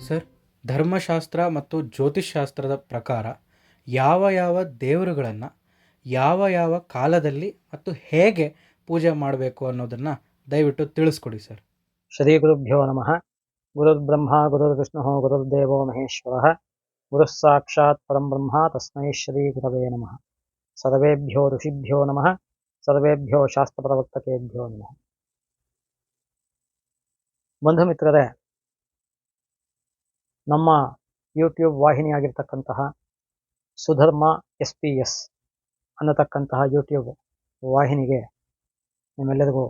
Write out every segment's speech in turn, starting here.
Sir ಧರ್ಮಶಾಸ್ತ್ರ ಮತ್ತು ಜ್ಯೋತಿಷ್ಶಾಸ್ತ್ರದ ಪ್ರಕಾರ ಯಾವ ಯಾವ ದೇವರುಗಳನ್ನು ಯಾವ ಯಾವ ಕಾಲದಲ್ಲಿ ಮತ್ತು ಹೇಗೆ ಪೂಜೆ ಮಾಡಬೇಕು ಅನ್ನೋದನ್ನು ದಯವಿಟ್ಟು ತಿಳಿಸ್ಕೊಡಿ ಸರ್. ಶ್ರೀ ಗುರುಭ್ಯೋ ನಮಃ. ಗುರುರ್ಬ್ರಹ್ಮ ಗುರುರ್ವಿಷ್ಣು ಗುರುರ್ದೇವೋ ಮಹೇಶ್ವರ. ಗುರುಸಾಕ್ಷಾತ್ ಸಾಕ್ಷಾತ್ ಪರಂ ಬ್ರಹ್ಮ ತಸ್ಮೈ ಶ್ರೀ ಗುರವೇ ನಮಃ. ಸರ್ವೇಭ್ಯೋ ಋಷಿಭ್ಯೋ ನಮಃ. ಸರ್ವೇಭ್ಯೋ ಶಾಸ್ತ್ರ ಪ್ರವರ್ತಕೇಭ್ಯೋ ನಮಃ. ಬಂಧು ಮಿತ್ರರೇ, ನಮ್ಮ ಯೂಟ್ಯೂಬ್ ವಾಹಿನಿಯಾಗಿರ್ತಕ್ಕಂತಹ ಸುಧರ್ಮ ಎಸ್ ಪಿ ಎಸ್ ಅನ್ನತಕ್ಕಂತಹ ಯೂಟ್ಯೂಬ್ ವಾಹಿನಿಗೆ ನಿಮ್ಮೆಲ್ಲರಿಗೂ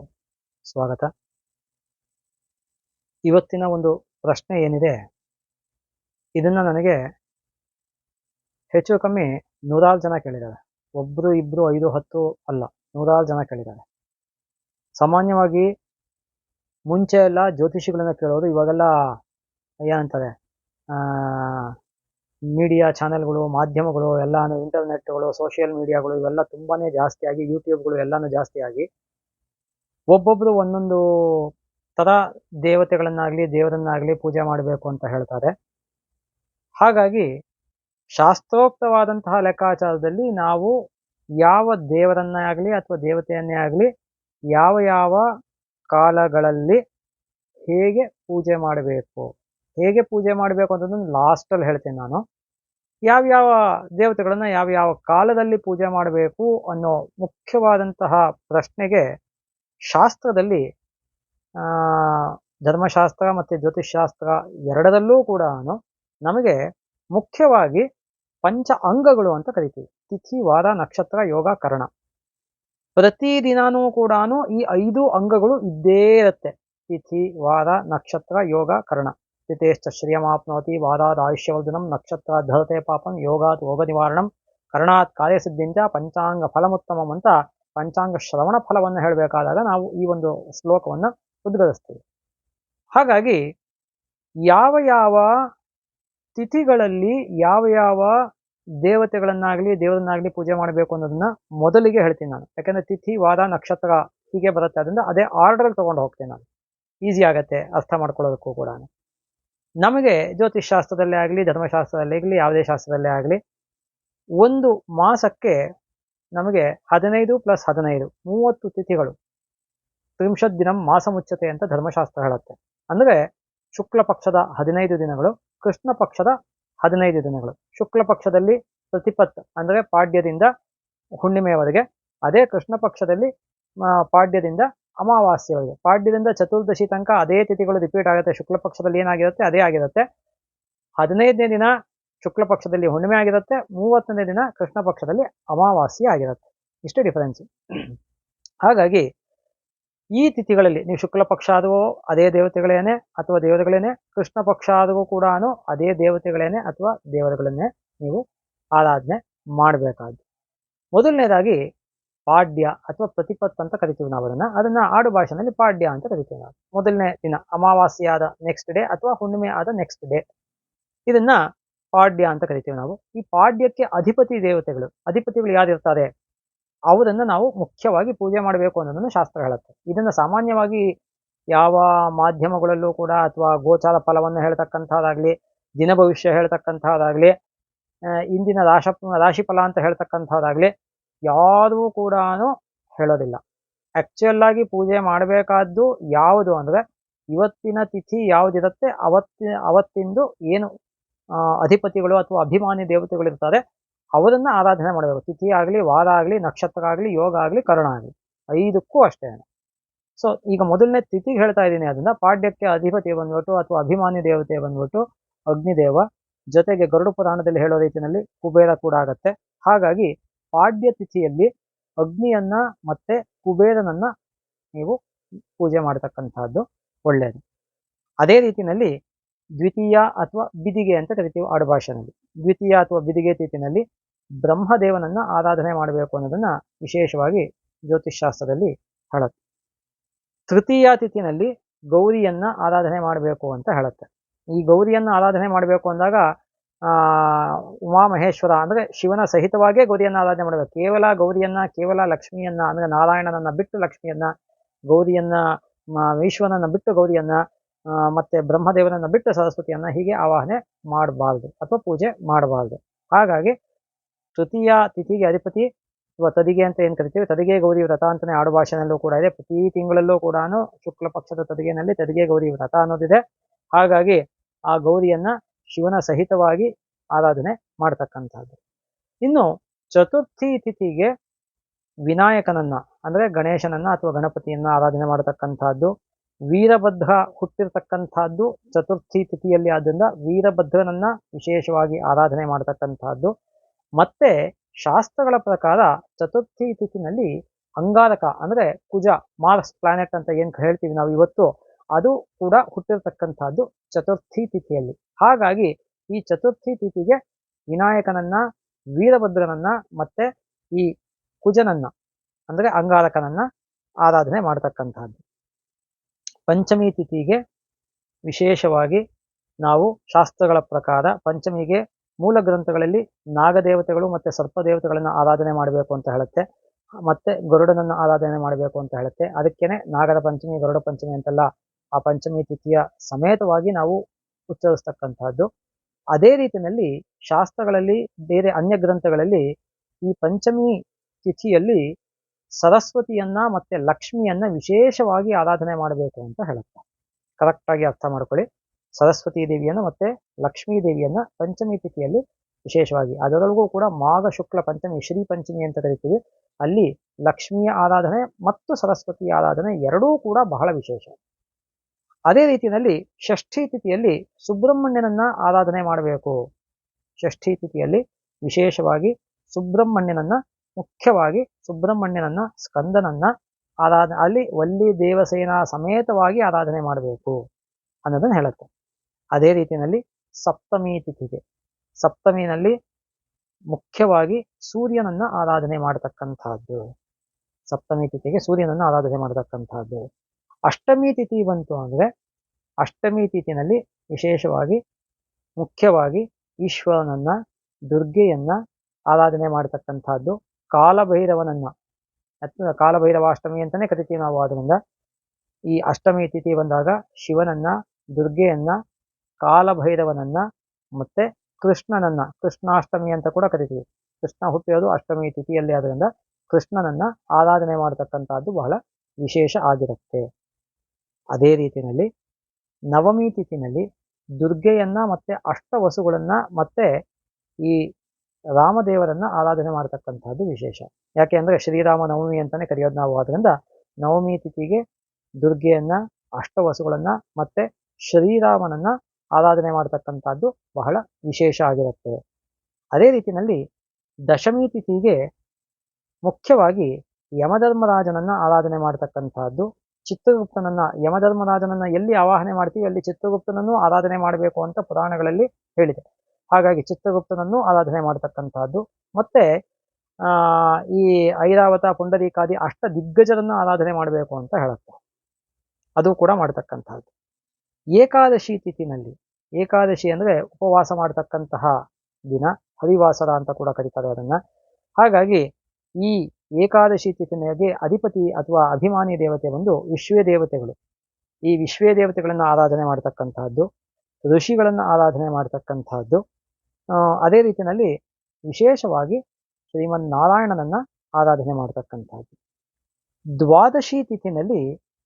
ಸ್ವಾಗತ. ಇವತ್ತಿನ ಒಂದು ಪ್ರಶ್ನೆ ಏನಿದೆ, ಇದನ್ನ ನನಗೆ ಹೆಚ್ಚು ಕಮ್ಮಿ ನೂರಾರು ಜನ ಕೇಳಿದ್ದಾರೆ. ಒಬ್ಬರು ಇಬ್ರು ಐದು ಹತ್ತು ಅಲ್ಲ. ನೂರಾರು ಜನ ಕೇಳಿದ್ದಾರೆ. ಸಾಮಾನ್ಯವಾಗಿ ಮುಂಚೆ ಎಲ್ಲ ಜ್ಯೋತಿಷಿಗಳನ್ನ ಕೇಳೋದು, ಇವಾಗೆಲ್ಲ ಏನಂತಾರೆ ಮೀಡಿಯಾ ಚಾನೆಲ್ಗಳು, ಮಾಧ್ಯಮಗಳು ಎಲ್ಲಾನು ಇಂಟರ್ನೆಟ್ಗಳು, ಸೋಷಿಯಲ್ ಮೀಡಿಯಾಗಳು, ಇವೆಲ್ಲ ತುಂಬಾನೇ ಜಾಸ್ತಿ ಆಗಿ ಯೂಟ್ಯೂಬ್ಗಳು ಎಲ್ಲಾನು ಜಾಸ್ತಿ ಆಗಿ ಒಬ್ಬೊಬ್ರು ಒಂದೊಂದು ತರ ದೇವತೆಗಳನ್ನಾಗ್ಲಿ, ದೇವರನ್ನಾಗ್ಲಿ ಪೂಜೆ ಮಾಡಬೇಕು ಅಂತ ಹೇಳ್ತಾರೆ. ಹಾಗಾಗಿ ಶಾಸ್ತ್ರೋಕ್ತವಾದಂತಹ ಲೆಕ್ಕಾಚಾರದಲ್ಲಿ ನಾವು ಯಾವ ದೇವರನ್ನೇ ಆಗಲಿ ಅಥವಾ ದೇವತೆಯನ್ನೇ ಆಗಲಿ ಯಾವ ಯಾವ ಕಾಲಗಳಲ್ಲಿ ಹೇಗೆ ಪೂಜೆ ಮಾಡಬೇಕು, ಹೇಗೆ ಪೂಜೆ ಮಾಡಬೇಕು ಅಂತಂದ್ರೆ ಲಾಸ್ಟಲ್ಲಿ ಹೇಳ್ತೇನೆ ನಾನು. ಯಾವ್ಯಾವ ದೇವತೆಗಳನ್ನು ಯಾವ ಯಾವ ಕಾಲದಲ್ಲಿ ಪೂಜೆ ಮಾಡಬೇಕು ಅನ್ನೋ ಮುಖ್ಯವಾದಂತಹ ಪ್ರಶ್ನೆಗೆ ಶಾಸ್ತ್ರದಲ್ಲಿ ಧರ್ಮಶಾಸ್ತ್ರ ಮತ್ತು ಜ್ಯೋತಿಷ್ಶಾಸ್ತ್ರ ಎರಡರಲ್ಲೂ ಕೂಡ ನಮಗೆ ಮುಖ್ಯವಾಗಿ ಪಂಚ ಅಂಗಗಳು ಅಂತ ಕರಿತೀವಿ. ತಿಥಿ ವಾರ ನಕ್ಷತ್ರ ಯೋಗ ಕರಣ ಪ್ರತಿ ದಿನಾನೂ ಕೂಡ ಈ ಐದು ಅಂಗಗಳು ಇದ್ದೇ ಇರುತ್ತೆ. ತಿಥಿ ವಾರ ನಕ್ಷತ್ರ ಯೋಗ ಕರ್ಣ ತಿಥೇಶ್ಚ ಶ್ರಿಯಮಾಪ್ನೋತಿ ವಾರಾದ ಆಯುಷ್ಯವರ್ಧನಂ ನಕ್ಷತ್ರ ಧರತೆ ಪಾಪಂ ಯೋಗಾತ್ ಯೋಗ ನಿವಾರಣಂ ಕರ್ಣಾತ್ ಕಾರ್ಯಸಿದ್ಧಿಂಚ ಪಂಚಾಂಗ ಫಲಮುತ್ತಮಂ ಅಂತ ಪಂಚಾಂಗ ಶ್ರವಣ ಫಲವನ್ನು ಹೇಳಬೇಕಾದಾಗ ನಾವು ಈ ಒಂದು ಶ್ಲೋಕವನ್ನು ಉದ್ಗರಿಸ್ತೀವಿ ಹಾಗಾಗಿ ಯಾವ ಯಾವ ತಿಥಿಗಳಲ್ಲಿ ಯಾವ ಯಾವ ದೇವತೆಗಳನ್ನಾಗ್ಲಿ, ದೇವರನ್ನಾಗಲಿ ಪೂಜೆ ಮಾಡಬೇಕು ಅನ್ನೋದನ್ನ ಮೊದಲಿಗೆ ಹೇಳ್ತೀನಿ ನಾನು. ಯಾಕಂದ್ರೆ ತಿಥಿ, ವಾದ, ನಕ್ಷತ್ರ ಹೀಗೆ ಬರುತ್ತೆ. ಅದರಿಂದ ಅದೇ ಆರ್ಡರ್ ತಗೊಂಡು ಹೋಗ್ತೀನಿ ನಾನು. ಈಸಿ ಆಗತ್ತೆ ಅರ್ಥ ಮಾಡ್ಕೊಳ್ಳೋದಕ್ಕೂ ಕೂಡ. ನಮಗೆ ಜ್ಯೋತಿಷ್ ಶಾಸ್ತ್ರದಲ್ಲೇ ಆಗಲಿ, ಧರ್ಮಶಾಸ್ತ್ರದಲ್ಲೇ ಆಗಲಿ, ಯಾವುದೇ ಶಾಸ್ತ್ರದಲ್ಲೇ ಆಗಲಿ, ಒಂದು ಮಾಸಕ್ಕೆ ನಮಗೆ ಹದಿನೈದು ಪ್ಲಸ್ ಹದಿನೈದು, ಮೂವತ್ತು ತಿಥಿಗಳು. ತ್ರಿಂಶತ್ ದಿನ ಮಾಸ ಮುಚ್ಚತೆ ಅಂತ ಧರ್ಮಶಾಸ್ತ್ರ ಹೇಳುತ್ತೆ. ಅಂದ್ರೆ ಶುಕ್ಲ ಪಕ್ಷದ ಹದಿನೈದು ದಿನಗಳು, ಕೃಷ್ಣ ಪಕ್ಷದ ಹದಿನೈದು ದಿನಗಳು. ಶುಕ್ಲ ಪಕ್ಷದಲ್ಲಿ ಪ್ರತಿಪತ್ ಅಂದ್ರೆ ಪಾಡ್ಯದಿಂದ ಹುಣ್ಣಿಮೆಯವರೆಗೆ ಅದೇ ಕೃಷ್ಣ ಪಕ್ಷದಲ್ಲಿ ಪಾಡ್ಯದಿಂದ ಅಮಾವಾಸ್ಯವರೆಗೆ. ಪಾಡ್ಯದಿಂದ ಚತುರ್ದಶಿ ತನಕ ಅದೇ ತಿಥಿಗಳು ರಿಪೀಟ್ ಆಗುತ್ತೆ. ಶುಕ್ಲ ಪಕ್ಷದಲ್ಲಿ ಏನಾಗಿರುತ್ತೆ? ಅದೇ ಆಗಿರುತ್ತೆ. ಹದಿನೈದನೇ ದಿನ ಶುಕ್ಲ ಪಕ್ಷದಲ್ಲಿ ಹುಣ್ಣಿಮೆ ಆಗಿರುತ್ತೆ. ಮೂವತ್ತನೇ ದಿನ ಕೃಷ್ಣ ಪಕ್ಷದಲ್ಲಿ ಅಮಾವಾಸ್ಯ ಆಗಿರುತ್ತೆ. ಇಷ್ಟು ಡಿಫರೆನ್ಸ್ ಹಾಗಾಗಿ ಈ ತಿಥಿಗಳಲ್ಲಿ ನೀವು ಶುಕ್ಲ ಪಕ್ಷ ಆದವೋ ಅದೇ ದೇವತೆಗಳೇನೆ ಅಥವಾ ದೇವತೆಗಳೇನೆ, ಕೃಷ್ಣ ಪಕ್ಷ ಆದವೂ ಕೂಡ ಅದೇ ದೇವತೆಗಳೇನೆ ಅಥವಾ ದೇವತೆಗಳನ್ನೇ ನೀವು ಆರಾಧನೆ ಮಾಡಬೇಕಾದ್ದು. ಮೊದಲನೇದಾಗಿ ಪಾಡ್ಯ ಅಥವಾ ಪ್ರತಿಪತ್ ಅಂತ ಕರಿತೀವಿ ನಾವು ಅದನ್ನ. ಅದನ್ನ ಆಡು ಭಾಷೆನಲ್ಲಿ ಪಾಡ್ಯ ಅಂತ ಕರಿತೀವಿ ನಾವು. ಮೊದಲನೇ ದಿನ ಅಮಾವಾಸ್ಯೆಯಾದ ನೆಕ್ಸ್ಟ್ ಡೇ ಅಥವಾ ಹುಣ್ಣಿಮೆ ಆದ ನೆಕ್ಸ್ಟ್ ಡೇ ಇದನ್ನ ಪಾಡ್ಯ ಅಂತ ಕರಿತೀವಿ ನಾವು. ಈ ಪಾಡ್ಯಕ್ಕೆ ಅಧಿಪತಿ ದೇವತೆಗಳು. ಅಧಿಪತಿಗಳು ಯಾರಿರ್ತಾರೆ ಅವರನ್ನ ನಾವು ಮುಖ್ಯವಾಗಿ ಪೂಜೆ ಮಾಡಬೇಕು ಅನ್ನೋದನ್ನು ಶಾಸ್ತ್ರ ಹೇಳುತ್ತೆ. ಇದನ್ನು ಸಾಮಾನ್ಯವಾಗಿ ಯಾವ ಮಾಧ್ಯಮಗಳಲ್ಲೂ ಕೂಡ ಅಥವಾ ಗೋಚಾರ ಫಲವನ್ನು ಹೇಳ್ತಕ್ಕಂಥದ್ದಾಗ್ಲಿ, ದಿನ ಭವಿಷ್ಯ ಹೇಳ್ತಕ್ಕಂಥದ್ದಾಗಲಿ ಇಂದಿನ ರಾಶ, ರಾಶಿ ಫಲ ಅಂತ ಹೇಳ್ತಕ್ಕಂಥದ್ದಾಗ್ಲಿ ಯಾವುದೂ ಕೂಡ ಹೇಳೋದಿಲ್ಲ. ಆಕ್ಚುಯಲ್ ಆಗಿ ಪೂಜೆ ಮಾಡಬೇಕಾದ್ದು ಯಾವುದು ಅಂದ್ರೆ ಇವತ್ತಿನ ತಿಥಿ ಯಾವುದಿರುತ್ತೆ ಅವತ್ತಿನ ಅವತ್ತಿಂದು ಏನು ಅಧಿಪತಿಗಳು ಅಥವಾ ಅಭಿಮಾನಿ ದೇವತೆಗಳು ಇರ್ತಾರೆ ಅವರನ್ನ ಆರಾಧನೆ ಮಾಡಬೇಕು. ತಿಥಿ ಆಗಲಿ, ವಾರ ಆಗಲಿ, ನಕ್ಷತ್ರ ಆಗಲಿ, ಯೋಗ ಆಗಲಿ, ಕರುಣ ಆಗಲಿ. ಐದಕ್ಕೂ ಅಷ್ಟೇ. ಸೊ ಈಗ ಮೊದಲನೇ ತಿಥಿಗೆ ಹೇಳ್ತಾ ಇದ್ದೀನಿ. ಅದನ್ನ ಪಾಡ್ಯಕ್ಕೆ ಅಧಿಪತಿ ಬಂದ್ಬಿಟ್ಟು ಅಥವಾ ಅಭಿಮಾನಿ ದೇವತೆ ಬಂದ್ಬಿಟ್ಟು ಅಗ್ನಿದೇವ ಜೊತೆಗೆ ಗರುಡ ಪುರಾಣದಲ್ಲಿ ಹೇಳೋ ರೀತಿಯಲ್ಲಿ ಕುಬೇರ ಕೂಡ ಆಗತ್ತೆ. ಹಾಗಾಗಿ ಪಾಡ್ಯ ತಿಥಿಯಲ್ಲಿ ಅಗ್ನಿಯನ್ನ ಮತ್ತೆ ಕುಬೇರನನ್ನ ನೀವು ಪೂಜೆ ಮಾಡತಕ್ಕಂತಹದ್ದು ಒಳ್ಳೆಯದು ಅದೇ ರೀತಿಯಲ್ಲಿ ದ್ವಿತೀಯ ಅಥವಾ ಬಿದಿಗೆ ಅಂತ ಕರಿತೀವಿ ಆಡುಭಾಷೆನಲ್ಲಿ. ದ್ವಿತೀಯ ಅಥವಾ ಬಿದಿಗೆ ತಿಥಿನಲ್ಲಿ ಬ್ರಹ್ಮದೇವನನ್ನ ಆರಾಧನೆ ಮಾಡಬೇಕು ಅನ್ನೋದನ್ನ ವಿಶೇಷವಾಗಿ ಜ್ಯೋತಿಷ್ ಶಾಸ್ತ್ರದಲ್ಲಿ ಹೇಳುತ್ತೆ. ತೃತೀಯ ತಿಥಿನಲ್ಲಿ ಗೌರಿಯನ್ನ ಆರಾಧನೆ ಮಾಡಬೇಕು ಅಂತ ಹೇಳುತ್ತೆ. ಈ ಗೌರಿಯನ್ನ ಆರಾಧನೆ ಮಾಡಬೇಕು ಅಂದಾಗ ಉಮಾಮಹೇಶ್ವರ ಅಂದ್ರೆ ಶಿವನ ಸಹಿತವಾಗೇ ಗೌರಿಯನ್ನ ಆರಾಧನೆ ಮಾಡಬೇಕು. ಕೇವಲ ಗೌರಿಯನ್ನ, ಕೇವಲ ಲಕ್ಷ್ಮಿಯನ್ನ, ಅಂದ್ರೆ ನಾರಾಯಣನನ್ನ ಬಿಟ್ಟು ಲಕ್ಷ್ಮಿಯನ್ನ, ಗೌರಿಯನ್ನ ಈಶ್ವರನನ್ನ ಬಿಟ್ಟು ಗೌರಿಯನ್ನ ಮತ್ತೆ ಬ್ರಹ್ಮದೇವನನ್ನ ಬಿಟ್ಟು ಸರಸ್ವತಿಯನ್ನ ಹೀಗೆ ಆವಾಹನೆ ಮಾಡಬಾರ್ದು ಅಥವಾ ಪೂಜೆ ಮಾಡಬಾರ್ದು. ಹಾಗಾಗಿ ತೃತೀಯ ತಿಥಿಗೆ ಅಧಿಪತಿ ಅಥವಾ ತದಿಗೆ ಅಂತ ಏನು ಕರಿತೀವಿ? ತದಿಗೆ ಗೌರಿ ವ್ರತ ಅಂತಲೇ ಆಡು ಭಾಷೆನಲ್ಲೂ ಕೂಡ ಇದೆ. ಪ್ರತಿ ತಿಂಗಳಲ್ಲೂ ಕೂಡ ಶುಕ್ಲ ಪಕ್ಷದ ತದಿಗೆನಲ್ಲಿ ತದಿಗೆ ಗೌರಿ ವ್ರತ ಅನ್ನೋದಿದೆ. ಹಾಗಾಗಿ ಆ ಗೌರಿಯನ್ನ ಶಿವನ ಸಹಿತವಾಗಿ ಆರಾಧನೆ ಮಾಡ್ತಕ್ಕಂಥದ್ದು. ಇನ್ನು ಚತುರ್ಥಿ ತಿಥಿಗೆ ವಿನಾಯಕನನ್ನ ಅಂದ್ರೆ ಗಣೇಶನನ್ನ ಅಥವಾ ಗಣಪತಿಯನ್ನ ಆರಾಧನೆ ಮಾಡತಕ್ಕಂಥದ್ದು. ವೀರಭದ್ರ ಹುಟ್ಟಿರ್ತಕ್ಕಂಥದ್ದು ಚತುರ್ಥಿ ತಿಥಿಯಲ್ಲಿ ಆದ್ದರಿಂದ ವೀರಭದ್ರನನ್ನ ವಿಶೇಷವಾಗಿ ಆರಾಧನೆ ಮಾಡತಕ್ಕಂಥದ್ದು. ಮತ್ತೆ ಶಾಸ್ತ್ರಗಳ ಪ್ರಕಾರ ಚತುರ್ಥಿ ತಿಥಿನಲ್ಲಿ ಅಂಗಾರಕ ಅಂದ್ರೆ ಕುಜ, ಮಾರ್ಸ್ ಪ್ಲಾನೆಟ್ ಅಂತ ಏನ್ ಹೇಳ್ತೀವಿ ನಾವು ಇವತ್ತು, ಅದು ಕೂಡ ಹುಟ್ಟಿರ್ತಕ್ಕಂಥದ್ದು ಚತುರ್ಥಿ ತಿಥಿಯಲ್ಲಿ. ಹಾಗಾಗಿ ಈ ಚತುರ್ಥಿ ತಿಥಿಗೆ ವಿನಾಯಕನನ್ನ, ವೀರಭದ್ರನನ್ನ ಮತ್ತೆ ಈ ಕುಜನನ್ನ ಅಂದ್ರೆ ಅಂಗಾರಕನನ್ನ ಆರಾಧನೆ ಮಾಡತಕ್ಕಂಥದ್ದು. ಪಂಚಮಿ ತಿಥಿಗೆ ವಿಶೇಷವಾಗಿ ನಾವು ಶಾಸ್ತ್ರಗಳ ಪ್ರಕಾರ ಪಂಚಮಿಗೆ ಮೂಲ ಗ್ರಂಥಗಳಲ್ಲಿ ನಾಗದೇವತೆಗಳು ಮತ್ತೆ ಸರ್ಪದೇವತೆಗಳನ್ನು ಆರಾಧನೆ ಮಾಡಬೇಕು ಅಂತ ಹೇಳುತ್ತೆ. ಮತ್ತೆ ಗರುಡನನ್ನು ಆರಾಧನೆ ಮಾಡಬೇಕು ಅಂತ ಹೇಳುತ್ತೆ. ಅದಕ್ಕೇನೆ ನಾಗರ ಪಂಚಮಿ, ಗರುಡ ಪಂಚಮಿ ಅಂತೆಲ್ಲ ಆ ಪಂಚಮಿ ತಿಥಿಯ ಸಮೇತವಾಗಿ ನಾವು ಉಚ್ಚರಿಸ್ತಕ್ಕಂತಹದ್ದು ಅದೇ ರೀತಿಯಲ್ಲಿ ಶಾಸ್ತ್ರಗಳಲ್ಲಿ ಬೇರೆ ಅನ್ಯ ಗ್ರಂಥಗಳಲ್ಲಿ ಈ ಪಂಚಮಿ ತಿಥಿಯಲ್ಲಿ ಸರಸ್ವತಿಯನ್ನ ಮತ್ತೆ ಲಕ್ಷ್ಮಿಯನ್ನ ವಿಶೇಷವಾಗಿ ಆರಾಧನೆ ಮಾಡಬೇಕು ಅಂತ ಹೇಳುತ್ತೆ. ಕರೆಕ್ಟಾಗಿ ಅರ್ಥ ಮಾಡ್ಕೊಳ್ಳಿ. ಸರಸ್ವತಿ ದೇವಿಯನ್ನು ಮತ್ತೆ ಲಕ್ಷ್ಮೀ ದೇವಿಯನ್ನ ಪಂಚಮಿ ತಿಥಿಯಲ್ಲಿ ವಿಶೇಷವಾಗಿ. ಅದರೊಳಗೂ ಕೂಡ ಮಾಘ, ಶುಕ್ಲ, ಪಂಚಮಿ, ಶ್ರೀ ಪಂಚಮಿ ಅಂತ ಕರಿತೀವಿ. ಅಲ್ಲಿ ಲಕ್ಷ್ಮಿಯ ಆರಾಧನೆ ಮತ್ತು ಸರಸ್ವತಿ ಆರಾಧನೆ ಎರಡೂ ಕೂಡ ಬಹಳ ವಿಶೇಷ. ಅದೇ ರೀತಿಯಲ್ಲಿ ಷಷ್ಠಿ ತಿಥಿಯಲ್ಲಿ ಸುಬ್ರಹ್ಮಣ್ಯನನ್ನ ಆರಾಧನೆ ಮಾಡಬೇಕು. ಷಷ್ಠಿ ತಿಥಿಯಲ್ಲಿ ವಿಶೇಷವಾಗಿ ಸುಬ್ರಹ್ಮಣ್ಯನನ್ನ, ಮುಖ್ಯವಾಗಿ ಸುಬ್ರಹ್ಮಣ್ಯನನ್ನ, ಸ್ಕಂದನನ್ನ ಆರಾಧ ಅಲ್ಲಿ ವಲ್ಲಿ ದೇವಸೇನಾ ಸಮೇತವಾಗಿ ಆರಾಧನೆ ಮಾಡಬೇಕು ಅನ್ನೋದನ್ನ ಹೇಳುತ್ತೆ. ಅದೇ ರೀತಿಯಲ್ಲಿ ಸಪ್ತಮಿ ತಿಥಿಗೆ. ಸಪ್ತಮಿನಲ್ಲಿ ಮುಖ್ಯವಾಗಿ ಸೂರ್ಯನನ್ನ ಆರಾಧನೆ ಮಾಡತಕ್ಕಂತಹದ್ದು ಸಪ್ತಮಿ ತಿಥಿಗೆ ಸೂರ್ಯನನ್ನ ಆರಾಧನೆ ಮಾಡತಕ್ಕಂತಹದ್ದು ಅಷ್ಟಮಿ ತಿಥಿ ಬಂತು ಅಂದ್ರೆ ಅಷ್ಟಮಿ ತಿಥಿನಲ್ಲಿ ವಿಶೇಷವಾಗಿ ಮುಖ್ಯವಾಗಿ ಈಶ್ವರನನ್ನ, ದುರ್ಗೆಯನ್ನ ಆರಾಧನೆ ಮಾಡತಕ್ಕಂತಹದ್ದು ಕಾಲಭೈರವನನ್ನ. ಕಾಲಭೈರವ ಕಾಲಭೈರವಾಷ್ಟಮಿ ಅಂತಾನೆ ಕರಿತೀವಿ ನಾವು. ಅದರಿಂದ ಈ ಅಷ್ಟಮಿ ತಿಥಿ ಬಂದಾಗ ಶಿವನನ್ನ, ದುರ್ಗೆಯನ್ನ ಕಾಲಭೈರವನನ್ನ ಮತ್ತೆ ಕೃಷ್ಣನನ್ನ, ಕೃಷ್ಣಾಷ್ಟಮಿ ಅಂತ ಕೂಡ ಕರಿತೀವಿ. ಕೃಷ್ಣ ಹುಟ್ಟಿರೋದು ಅಷ್ಟಮಿ ತಿಥಿಯಲ್ಲಿ ಆದ್ರಿಂದ ಕೃಷ್ಣನನ್ನ ಆರಾಧನೆ ಮಾಡತಕ್ಕಂತಹದ್ದು ಬಹಳ ವಿಶೇಷ ಆಗಿರುತ್ತೆ. ಅದೇ ರೀತಿಯಲ್ಲಿ ನವಮಿ ತಿಥಿನಲ್ಲಿ ದುರ್ಗೆಯನ್ನ ಮತ್ತೆ ಅಷ್ಟವಸುಗಳನ್ನ ಮತ್ತೆ ಈ ರಾಮದೇವರನ್ನ ಆರಾಧನೆ ಮಾಡತಕ್ಕಂತಹದ್ದು ವಿಶೇಷ. ಯಾಕೆ ಅಂದ್ರೆ ಶ್ರೀರಾಮ ನವಮಿ ಅಂತಾನೆ ಕರೆಯೋದು ನಾವು. ಆದ್ರಿಂದ ನವಮಿ ತಿಥಿಗೆ ದುರ್ಗೆಯನ್ನ, ಅಷ್ಟವಸುಗಳನ್ನ ಮತ್ತೆ ಶ್ರೀರಾಮನನ್ನ ಆರಾಧನೆ ಮಾಡ್ತಕ್ಕಂಥದ್ದು ಬಹಳ ವಿಶೇಷ ಆಗಿರುತ್ತೆ. ಅದೇ ರೀತಿಯಲ್ಲಿ ದಶಮಿ ತಿಥಿಗೆ ಮುಖ್ಯವಾಗಿ ಯಮಧರ್ಮರಾಜನನ್ನ ಆರಾಧನೆ ಮಾಡ್ತಕ್ಕಂಥದ್ದು, ಚಿತ್ರಗುಪ್ತನನ್ನ ಯಮಧರ್ಮರಾಜನನ್ನ ಎಲ್ಲಿ ಆವಾಹನೆ ಮಾಡ್ತೀವಿ ಅಲ್ಲಿ ಚಿತ್ರಗುಪ್ತನನ್ನು ಆರಾಧನೆ ಮಾಡಬೇಕು ಅಂತ ಪುರಾಣಗಳಲ್ಲಿ ಹೇಳಿದೆ. ಹಾಗಾಗಿ ಚಿತ್ರಗುಪ್ತನನ್ನು ಆರಾಧನೆ ಮಾಡ್ತಕ್ಕಂಥದ್ದು, ಮತ್ತೆ ಈ ಐರಾವತ, ಪುಂಡರೀಕಾದಿ ಅಷ್ಟ ದಿಗ್ಗಜರನ್ನು ಆರಾಧನೆ ಮಾಡಬೇಕು ಅಂತ ಹೇಳುತ್ತೆ. ಅದು ಕೂಡ ಮಾಡತಕ್ಕಂತಹದ್ದು ಏಕಾದಶಿ ತಿಥಿನಲ್ಲಿ, ಏಕಾದಶಿ ಅಂದ್ರೆ ಉಪವಾಸ ಮಾಡತಕ್ಕಂತಹ ದಿನ, ಹರಿವಾಸರ ಅಂತ ಕೂಡ ಕರೀತಾರೆ ಅದನ್ನ. ಹಾಗಾಗಿ ಈ ಏಕಾದಶಿ ತಿಥಿನಾಗೆ ಅಧಿಪತಿ ಅಥವಾ ಅಭಿಮಾನಿ ದೇವತೆ ಬಂದು ವಿಶ್ವೇ ದೇವತೆಗಳು. ಈ ವಿಶ್ವೇ ದೇವತೆಗಳನ್ನು ಆರಾಧನೆ ಮಾಡತಕ್ಕಂತಹದ್ದು, ಋಷಿಗಳನ್ನು ಆರಾಧನೆ ಮಾಡತಕ್ಕಂತಹದ್ದು ಅದೇ ರೀತಿಯಲ್ಲಿ ವಿಶೇಷವಾಗಿ ಶ್ರೀಮನ್ ನಾರಾಯಣನನ್ನ ಆರಾಧನೆ ಮಾಡತಕ್ಕಂತಹದ್ದು. ದ್ವಾದಶಿ ತಿಥಿನಲ್ಲಿ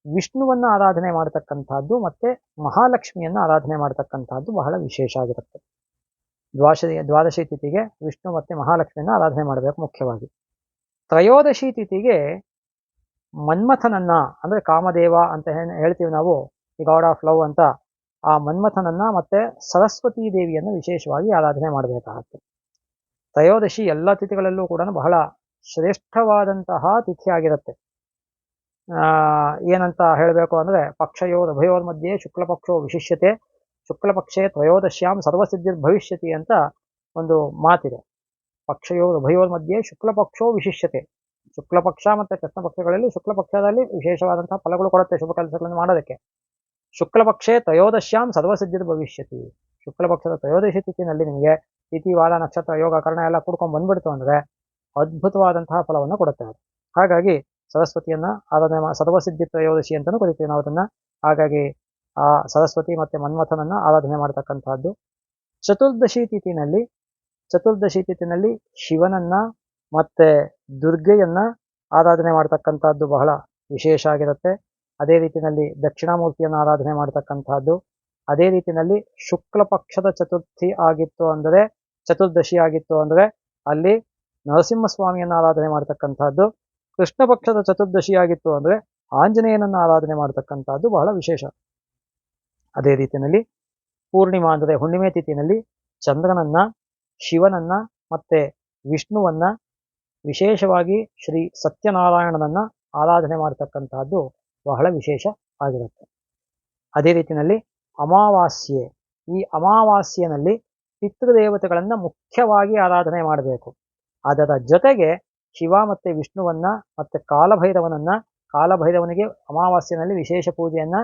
ವಿಷ್ಣುವನ್ನ ಆರಾಧನೆ ಮಾಡತಕ್ಕಂಥದ್ದು ಮತ್ತೆ ಮಹಾಲಕ್ಷ್ಮಿಯನ್ನ ಆರಾಧನೆ ಮಾಡತಕ್ಕಂಥದ್ದು ಬಹಳ ವಿಶೇಷ ಆಗಿರುತ್ತೆ. ದ್ವಾದಶಿ ದ್ವಾದಶಿ ತಿಥಿಗೆ ವಿಷ್ಣು ಮತ್ತೆ ಮಹಾಲಕ್ಷ್ಮಿಯನ್ನು ಆರಾಧನೆ ಮಾಡಬೇಕು ಮುಖ್ಯವಾಗಿ. ತ್ರಯೋದಶಿ ತಿಥಿಗೆ ಮನ್ಮಥನನ್ನ, ಅಂದ್ರೆ ಕಾಮದೇವ ಅಂತ ಹೇಳ್ತೀವಿ ನಾವು ಈ ಗಾಡ್ ಆಫ್ ಲವ್ ಅಂತ, ಆ ಮನ್ಮಥನನ್ನ ಮತ್ತೆ ಸರಸ್ವತಿ ದೇವಿಯನ್ನು ವಿಶೇಷವಾಗಿ ಆರಾಧನೆ ಮಾಡಬೇಕಾಗುತ್ತೆ. ತ್ರಯೋದಶಿ ಎಲ್ಲ ತಿಥಿಗಳಲ್ಲೂ ಕೂಡ ಬಹಳ ಶ್ರೇಷ್ಠವಾದಂತಹ ತಿಥಿ ಆಗಿರುತ್ತೆ. ಏನಂತ ಹೇಳಬೇಕು ಅಂದ್ರೆ ಪಕ್ಷಯೋ ಉಭಯೋರ್ ಮಧ್ಯೆ ಶುಕ್ಲ ಪಕ್ಷೋ ವಿಶಿಷ್ಯತೆ ಶುಕ್ಲ ಪಕ್ಷೇ ತ್ರಯೋದಶ್ಯಾಂ ಸರ್ವಸಿದ್ಧಿರ್ ಭವಿಷ್ಯತಿ ಅಂತ ಒಂದು ಮಾತಿದೆ. ಪಕ್ಷಯೋರ್ ಉಭಯೋರ್ ಮಧ್ಯೆ ಶುಕ್ಲ ಪಕ್ಷೋ ವಿಶಿಷ್ಯತೆ. ಶುಕ್ಲ ಪಕ್ಷ ಮತ್ತೆ ಕೃಷ್ಣ ಪಕ್ಷಗಳಲ್ಲಿ ಶುಕ್ಲ ಪಕ್ಷದಲ್ಲಿ ವಿಶೇಷವಾದಂತಹ ಫಲಗಳು ಕೊಡುತ್ತೆ ಶುಭ ಕೆಲಸಗಳನ್ನು ಮಾಡೋದಕ್ಕೆ. ಶುಕ್ಲ ಪಕ್ಷೇ ತ್ರಯೋದಶ್ಯಾಂ ಸರ್ವಸಿದ್ಧಿರ್ ಭವಿಷ್ಯತಿ. ಶುಕ್ಲ ಪಕ್ಷದ ತ್ರಯೋದಶಿ ತಿಥಿನಲ್ಲಿ ನಿಮಗೆ ತಿಥಿ ವಾರ ನಕ್ಷತ್ರ ಯೋಗ ಕರ್ಣ ಎಲ್ಲ ಕೂಡ್ಕೊಂಡು ಬಂದ್ಬಿಡ್ತು ಅಂದರೆ ಅದ್ಭುತವಾದಂತಹ ಫಲವನ್ನು ಕೊಡುತ್ತೆ ಹಾಗಾಗಿ ಸರಸ್ವತಿಯನ್ನ ಆರಾಧನೆ ಸರ್ವಸಿದ್ಧಿ ತ್ರಯೋದಶಿ ಅಂತಾನೂ ಕರಿತೀವಿ ನಾವು ಅದನ್ನ. ಹಾಗಾಗಿ ಆ ಸರಸ್ವತಿ ಮತ್ತೆ ಮನ್ಮಥನನ್ನ ಆರಾಧನೆ ಮಾಡ್ತಕ್ಕಂತಹದ್ದು. ಚತುರ್ದಶಿ ತಿಥಿನಲ್ಲಿ ಚತುರ್ದಶಿ ತಿಥಿನಲ್ಲಿ ಶಿವನನ್ನ ಮತ್ತೆ ದುರ್ಗೆಯನ್ನ ಆರಾಧನೆ ಮಾಡ್ತಕ್ಕಂಥದ್ದು ಬಹಳ ವಿಶೇಷ ಆಗಿರುತ್ತೆ. ಅದೇ ರೀತಿಯಲ್ಲಿ ದಕ್ಷಿಣಾಮೂರ್ತಿಯನ್ನು ಆರಾಧನೆ ಮಾಡ್ತಕ್ಕಂತಹದ್ದು. ಅದೇ ರೀತಿಯಲ್ಲಿ ಶುಕ್ಲ ಪಕ್ಷದ ಚತುರ್ಥಿ ಆಗಿತ್ತು ಅಂದರೆ, ಚತುರ್ದಶಿ ಆಗಿತ್ತು ಅಂದರೆ ಅಲ್ಲಿ ನರಸಿಂಹಸ್ವಾಮಿಯನ್ನು ಆರಾಧನೆ ಮಾಡ್ತಕ್ಕಂತಹದ್ದು. ಕೃಷ್ಣ ಪಕ್ಷದ ಚತುರ್ದಶಿ ಆಗಿತ್ತು ಅಂದ್ರೆ ಆಂಜನೇಯನನ್ನು ಆರಾಧನೆ ಮಾಡತಕ್ಕಂಥದ್ದು ಬಹಳ ವಿಶೇಷ. ಅದೇ ರೀತಿಯಲ್ಲಿ ಪೂರ್ಣಿಮಾ ಅಂದರೆ ಹುಣ್ಣಿಮೆ ತಿಥಿನಲ್ಲಿ ಚಂದ್ರನನ್ನ, ಶಿವನನ್ನ ಮತ್ತೆ ವಿಷ್ಣುವನ್ನ ವಿಶೇಷವಾಗಿ ಶ್ರೀ ಸತ್ಯನಾರಾಯಣನನ್ನ ಆರಾಧನೆ ಮಾಡತಕ್ಕಂತಹದ್ದು ಬಹಳ ವಿಶೇಷ ಆಗಿರುತ್ತೆ. ಅದೇ ರೀತಿಯಲ್ಲಿ ಅಮಾವಾಸ್ಯೆ, ಈ ಅಮಾವಾಸ್ಯೆನಲ್ಲಿ ಪಿತೃದೇವತೆಗಳನ್ನ ಮುಖ್ಯವಾಗಿ ಆರಾಧನೆ ಮಾಡಬೇಕು. ಅದರ ಜೊತೆಗೆ ಶಿವ ಮತ್ತು ವಿಷ್ಣುವನ್ನ ಮತ್ತೆ ಕಾಲಭೈರವನನ್ನ ಕಾಲಭೈರವನಿಗೆ ಅಮಾವಾಸ್ಯೆನಲ್ಲಿ ವಿಶೇಷ ಪೂಜೆಯನ್ನ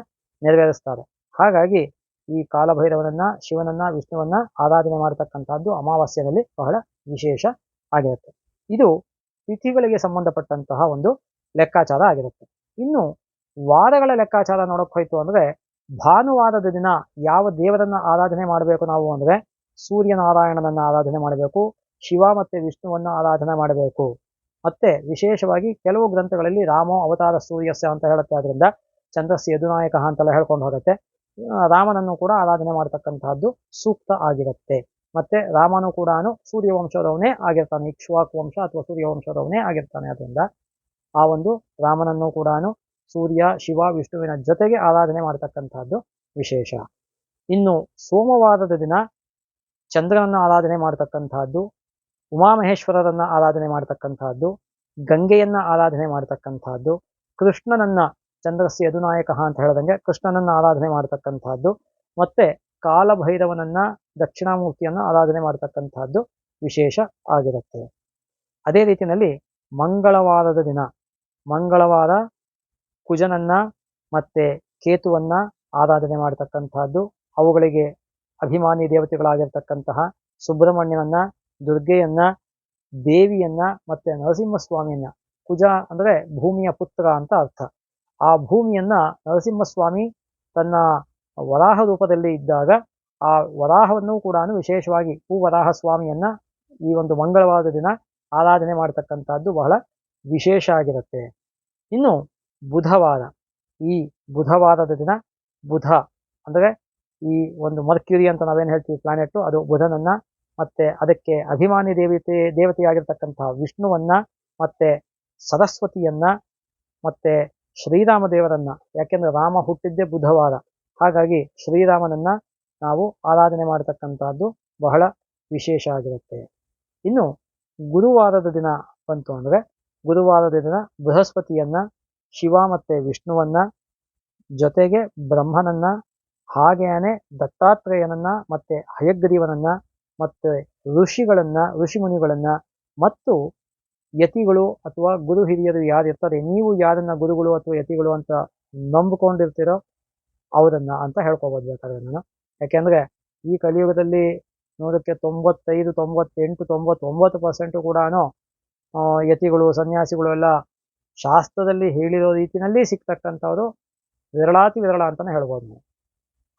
ನೆರವೇರಿಸ್ತಾರೆ. ಹಾಗಾಗಿ ಈ ಕಾಲಭೈರವನನ್ನ, ಶಿವನನ್ನ, ವಿಷ್ಣುವನ್ನ ಆರಾಧನೆ ಮಾಡತಕ್ಕಂತಹದ್ದು ಅಮಾವಾಸ್ಯದಲ್ಲಿ ಬಹಳ ವಿಶೇಷ ಆಗಿರುತ್ತೆ. ಇದು ತಿಥಿಗಳಿಗೆ ಸಂಬಂಧಪಟ್ಟಂತಹ ಒಂದು ಲೆಕ್ಕಾಚಾರ ಆಗಿರುತ್ತೆ. ಇನ್ನು ವಾರಗಳ ಲೆಕ್ಕಾಚಾರ ನೋಡಕ್ ಹೋಯ್ತು ಅಂದ್ರೆ ಭಾನುವಾರದ ದಿನ ಯಾವ ದೇವರನ್ನ ಆರಾಧನೆ ಮಾಡಬೇಕು ನಾವು ಅಂದ್ರೆ ಸೂರ್ಯನಾರಾಯಣನನ್ನ ಆರಾಧನೆ ಮಾಡಬೇಕು, ಶಿವ ಮತ್ತೆ ವಿಷ್ಣುವನ್ನ ಆರಾಧನೆ ಮಾಡಬೇಕು. ಮತ್ತೆ ವಿಶೇಷವಾಗಿ ಕೆಲವು ಗ್ರಂಥಗಳಲ್ಲಿ ರಾಮೋ ಅವತಾರ ಸೂರ್ಯಸ್ಯ ಅಂತ ಹೇಳುತ್ತೆ. ಅದರಿಂದ ಚಂದ್ರಸ್ಯ ಯದುನಾಯಕ ಅಂತೆಲ್ಲ ಹೇಳ್ಕೊಂಡು ಹೋಗುತ್ತೆ. ರಾಮನನ್ನು ಕೂಡ ಆರಾಧನೆ ಮಾಡತಕ್ಕಂತಹದ್ದು ಸೂಕ್ತ ಆಗಿರುತ್ತೆ. ಮತ್ತೆ ರಾಮನು ಕೂಡ ಸೂರ್ಯವಂಶದವನೇ ಆಗಿರ್ತಾನೆ. ಇಕ್ಷ್ವಾಕು ವಂಶ ಅಥವಾ ಸೂರ್ಯವಂಶದವನೇ ಆಗಿರ್ತಾನೆ. ಅದರಿಂದ ಆ ಒಂದು ರಾಮನನ್ನು ಕೂಡ ಸೂರ್ಯ, ಶಿವ, ವಿಷ್ಣುವಿನ ಜೊತೆಗೆ ಆರಾಧನೆ ಮಾಡತಕ್ಕಂತಹದ್ದು ವಿಶೇಷ. ಇನ್ನು ಸೋಮವಾರದ ದಿನ ಚಂದ್ರನನ್ನು ಆರಾಧನೆ ಮಾಡತಕ್ಕಂತಹದ್ದು ಉಮಾಮಹೇಶ್ವರರನ್ನ ಆರಾಧನೆ ಮಾಡತಕ್ಕಂತಹದ್ದು, ಗಂಗೆಯನ್ನ ಆರಾಧನೆ ಮಾಡತಕ್ಕಂತಹದ್ದು, ಕೃಷ್ಣನನ್ನ ಚಂದ್ರಸ್ಯ ಯದುನಾಯಕ ಅಂತ ಹೇಳ್ದಂಗೆ ಕೃಷ್ಣನನ್ನ ಆರಾಧನೆ ಮಾಡತಕ್ಕಂತಹದ್ದು, ಮತ್ತೆ ಕಾಲಭೈರವನನ್ನ ದಕ್ಷಿಣಾಮೂರ್ತಿಯನ್ನ ಆರಾಧನೆ ಮಾಡತಕ್ಕಂತಹದ್ದು ವಿಶೇಷ ಆಗಿರುತ್ತೆ. ಅದೇ ರೀತಿಯಲ್ಲಿ ಮಂಗಳವಾರದ ದಿನ, ಮಂಗಳವಾರ ಕುಜನನ್ನ ಮತ್ತೆ ಕೇತುವನ್ನ ಆರಾಧನೆ ಮಾಡತಕ್ಕಂತಹದ್ದು, ಅವುಗಳಿಗೆ ಅಭಿಮಾನಿ ದೇವತೆಗಳಾಗಿರ್ತಕ್ಕಂತಹ ಸುಬ್ರಹ್ಮಣ್ಯನನ್ನ ದುರ್ಗೆಯನ್ನ, ದೇವಿಯನ್ನ ಮತ್ತೆ ನರಸಿಂಹಸ್ವಾಮಿಯನ್ನ. ಕುಜ ಅಂದ್ರೆ ಭೂಮಿಯ ಪುತ್ರ ಅಂತ ಅರ್ಥ. ಆ ಭೂಮಿಯನ್ನ ನರಸಿಂಹಸ್ವಾಮಿ ತನ್ನ ವರಾಹ ರೂಪದಲ್ಲಿ ಇದ್ದಾಗ ಆ ವರಾಹವನ್ನು ಕೂಡ ವಿಶೇಷವಾಗಿ ಹೂವರಾಹ ಸ್ವಾಮಿಯನ್ನ ಈ ಒಂದು ಮಂಗಳವಾರದ ದಿನ ಆರಾಧನೆ ಮಾಡತಕ್ಕಂಥದ್ದು ಬಹಳ ವಿಶೇಷ ಆಗಿರುತ್ತೆ. ಇನ್ನು ಬುಧವಾರ, ಈ ಬುಧವಾರದ ದಿನ ಬುಧ ಅಂದ್ರೆ ಈ ಒಂದು ಮರ್ಕ್ಯುರಿ ಅಂತ ನಾವೇನು ಹೇಳ್ತೀವಿ ಪ್ಲಾನೆಟ್ ಅದು ಬುಧನನ್ನ ಮತ್ತೆ ಅದಕ್ಕೆ ಅಭಿಮಾನಿ ದೇವತೆ ದೇವತೆಯಾಗಿರ್ತಕ್ಕಂತಹ ವಿಷ್ಣುವನ್ನ ಮತ್ತೆ ಸರಸ್ವತಿಯನ್ನ ಮತ್ತೆ ಶ್ರೀರಾಮ ದೇವರನ್ನ ಯಾಕೆಂದ್ರೆ ರಾಮ ಹುಟ್ಟಿದ್ದೇ ಬುಧವಾರ. ಹಾಗಾಗಿ ಶ್ರೀರಾಮನನ್ನ ನಾವು ಆರಾಧನೆ ಮಾಡತಕ್ಕಂತಹದ್ದು ಬಹಳ ವಿಶೇಷ ಆಗಿರುತ್ತೆ. ಇನ್ನು ಗುರುವಾರದ ದಿನ ಬಂತು ಅಂದರೆ ಗುರುವಾರದ ದಿನ ಬೃಹಸ್ಪತಿಯನ್ನ, ಶಿವ ಮತ್ತೆ ವಿಷ್ಣುವನ್ನ ಜೊತೆಗೆ ಬ್ರಹ್ಮನನ್ನ, ಹಾಗೇನೆ ದತ್ತಾತ್ರೇಯನನ್ನ ಮತ್ತೆ ಹಯಗ್ರೀವನನ್ನ ಮತ್ತೆ ಋಷಿಗಳನ್ನು, ಋಷಿಮುನಿಗಳನ್ನು ಮತ್ತು ಯತಿಗಳು ಅಥವಾ ಗುರು ಹಿರಿಯರು ಯಾರು ಇರ್ತಾರೆ, ನೀವು ಯಾರನ್ನ ಗುರುಗಳು ಅಥವಾ ಯತಿಗಳು ಅಂತ ನಂಬಿಕೊಂಡಿರ್ತೀರೋ ಅವರನ್ನ ಅಂತ ಹೇಳ್ಕೊಬೋದು ಬೇಕಾದ್ರೆ ನಾನು. ಯಾಕೆಂದ್ರೆ ಈ ಕಲಿಯುಗದಲ್ಲಿ ನೋಡಕ್ಕೆ ತೊಂಬತ್ತೈದು, ತೊಂಬತ್ತೆಂಟು, ತೊಂಬತ್ತೊಂಬತ್ತು ಪರ್ಸೆಂಟು ಕೂಡ ಯತಿಗಳು, ಸನ್ಯಾಸಿಗಳು ಎಲ್ಲ ಶಾಸ್ತ್ರದಲ್ಲಿ ಹೇಳಿರೋ ರೀತಿಯಲ್ಲಿ ಸಿಗ್ತಕ್ಕಂಥವ್ರು ವಿರಳಾತಿ ವಿರಳ ಅಂತಲೇ ಹೇಳ್ಬೋದು ನಾವು.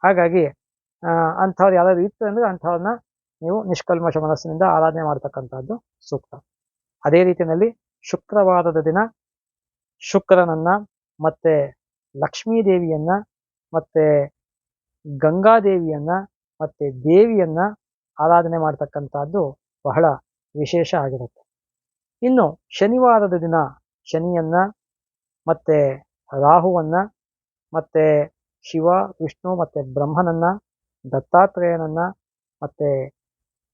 ಹಾಗಾಗಿ ಅಂಥವ್ರು ಯಾರಾದ್ರು ಇತ್ತು ಅಂದರೆ ಅಂಥವ್ರನ್ನ ನೀವು ನಿಷ್ಕಲ್ಮಶ ಮನಸ್ಸಿನಿಂದ ಆರಾಧನೆ ಮಾಡ್ತಕ್ಕಂಥದ್ದು ಸೂಕ್ತ. ಅದೇ ರೀತಿಯಲ್ಲಿ ಶುಕ್ರವಾರದ ದಿನ ಶುಕ್ರನನ್ನ ಮತ್ತೆ ಲಕ್ಷ್ಮೀ ದೇವಿಯನ್ನ ಮತ್ತೆ ಗಂಗಾದೇವಿಯನ್ನ ಮತ್ತೆ ದೇವಿಯನ್ನ ಆರಾಧನೆ ಮಾಡ್ತಕ್ಕಂಥದ್ದು ಬಹಳ ವಿಶೇಷ ಆಗಿರುತ್ತೆ. ಇನ್ನು ಶನಿವಾರದ ದಿನ ಶನಿಯನ್ನ ಮತ್ತೆ ರಾಹುವನ್ನ ಮತ್ತೆ ಶಿವ, ವಿಷ್ಣು ಮತ್ತೆ ಬ್ರಹ್ಮನನ್ನ, ದತ್ತಾತ್ರೇಯನನ್ನ ಮತ್ತೆ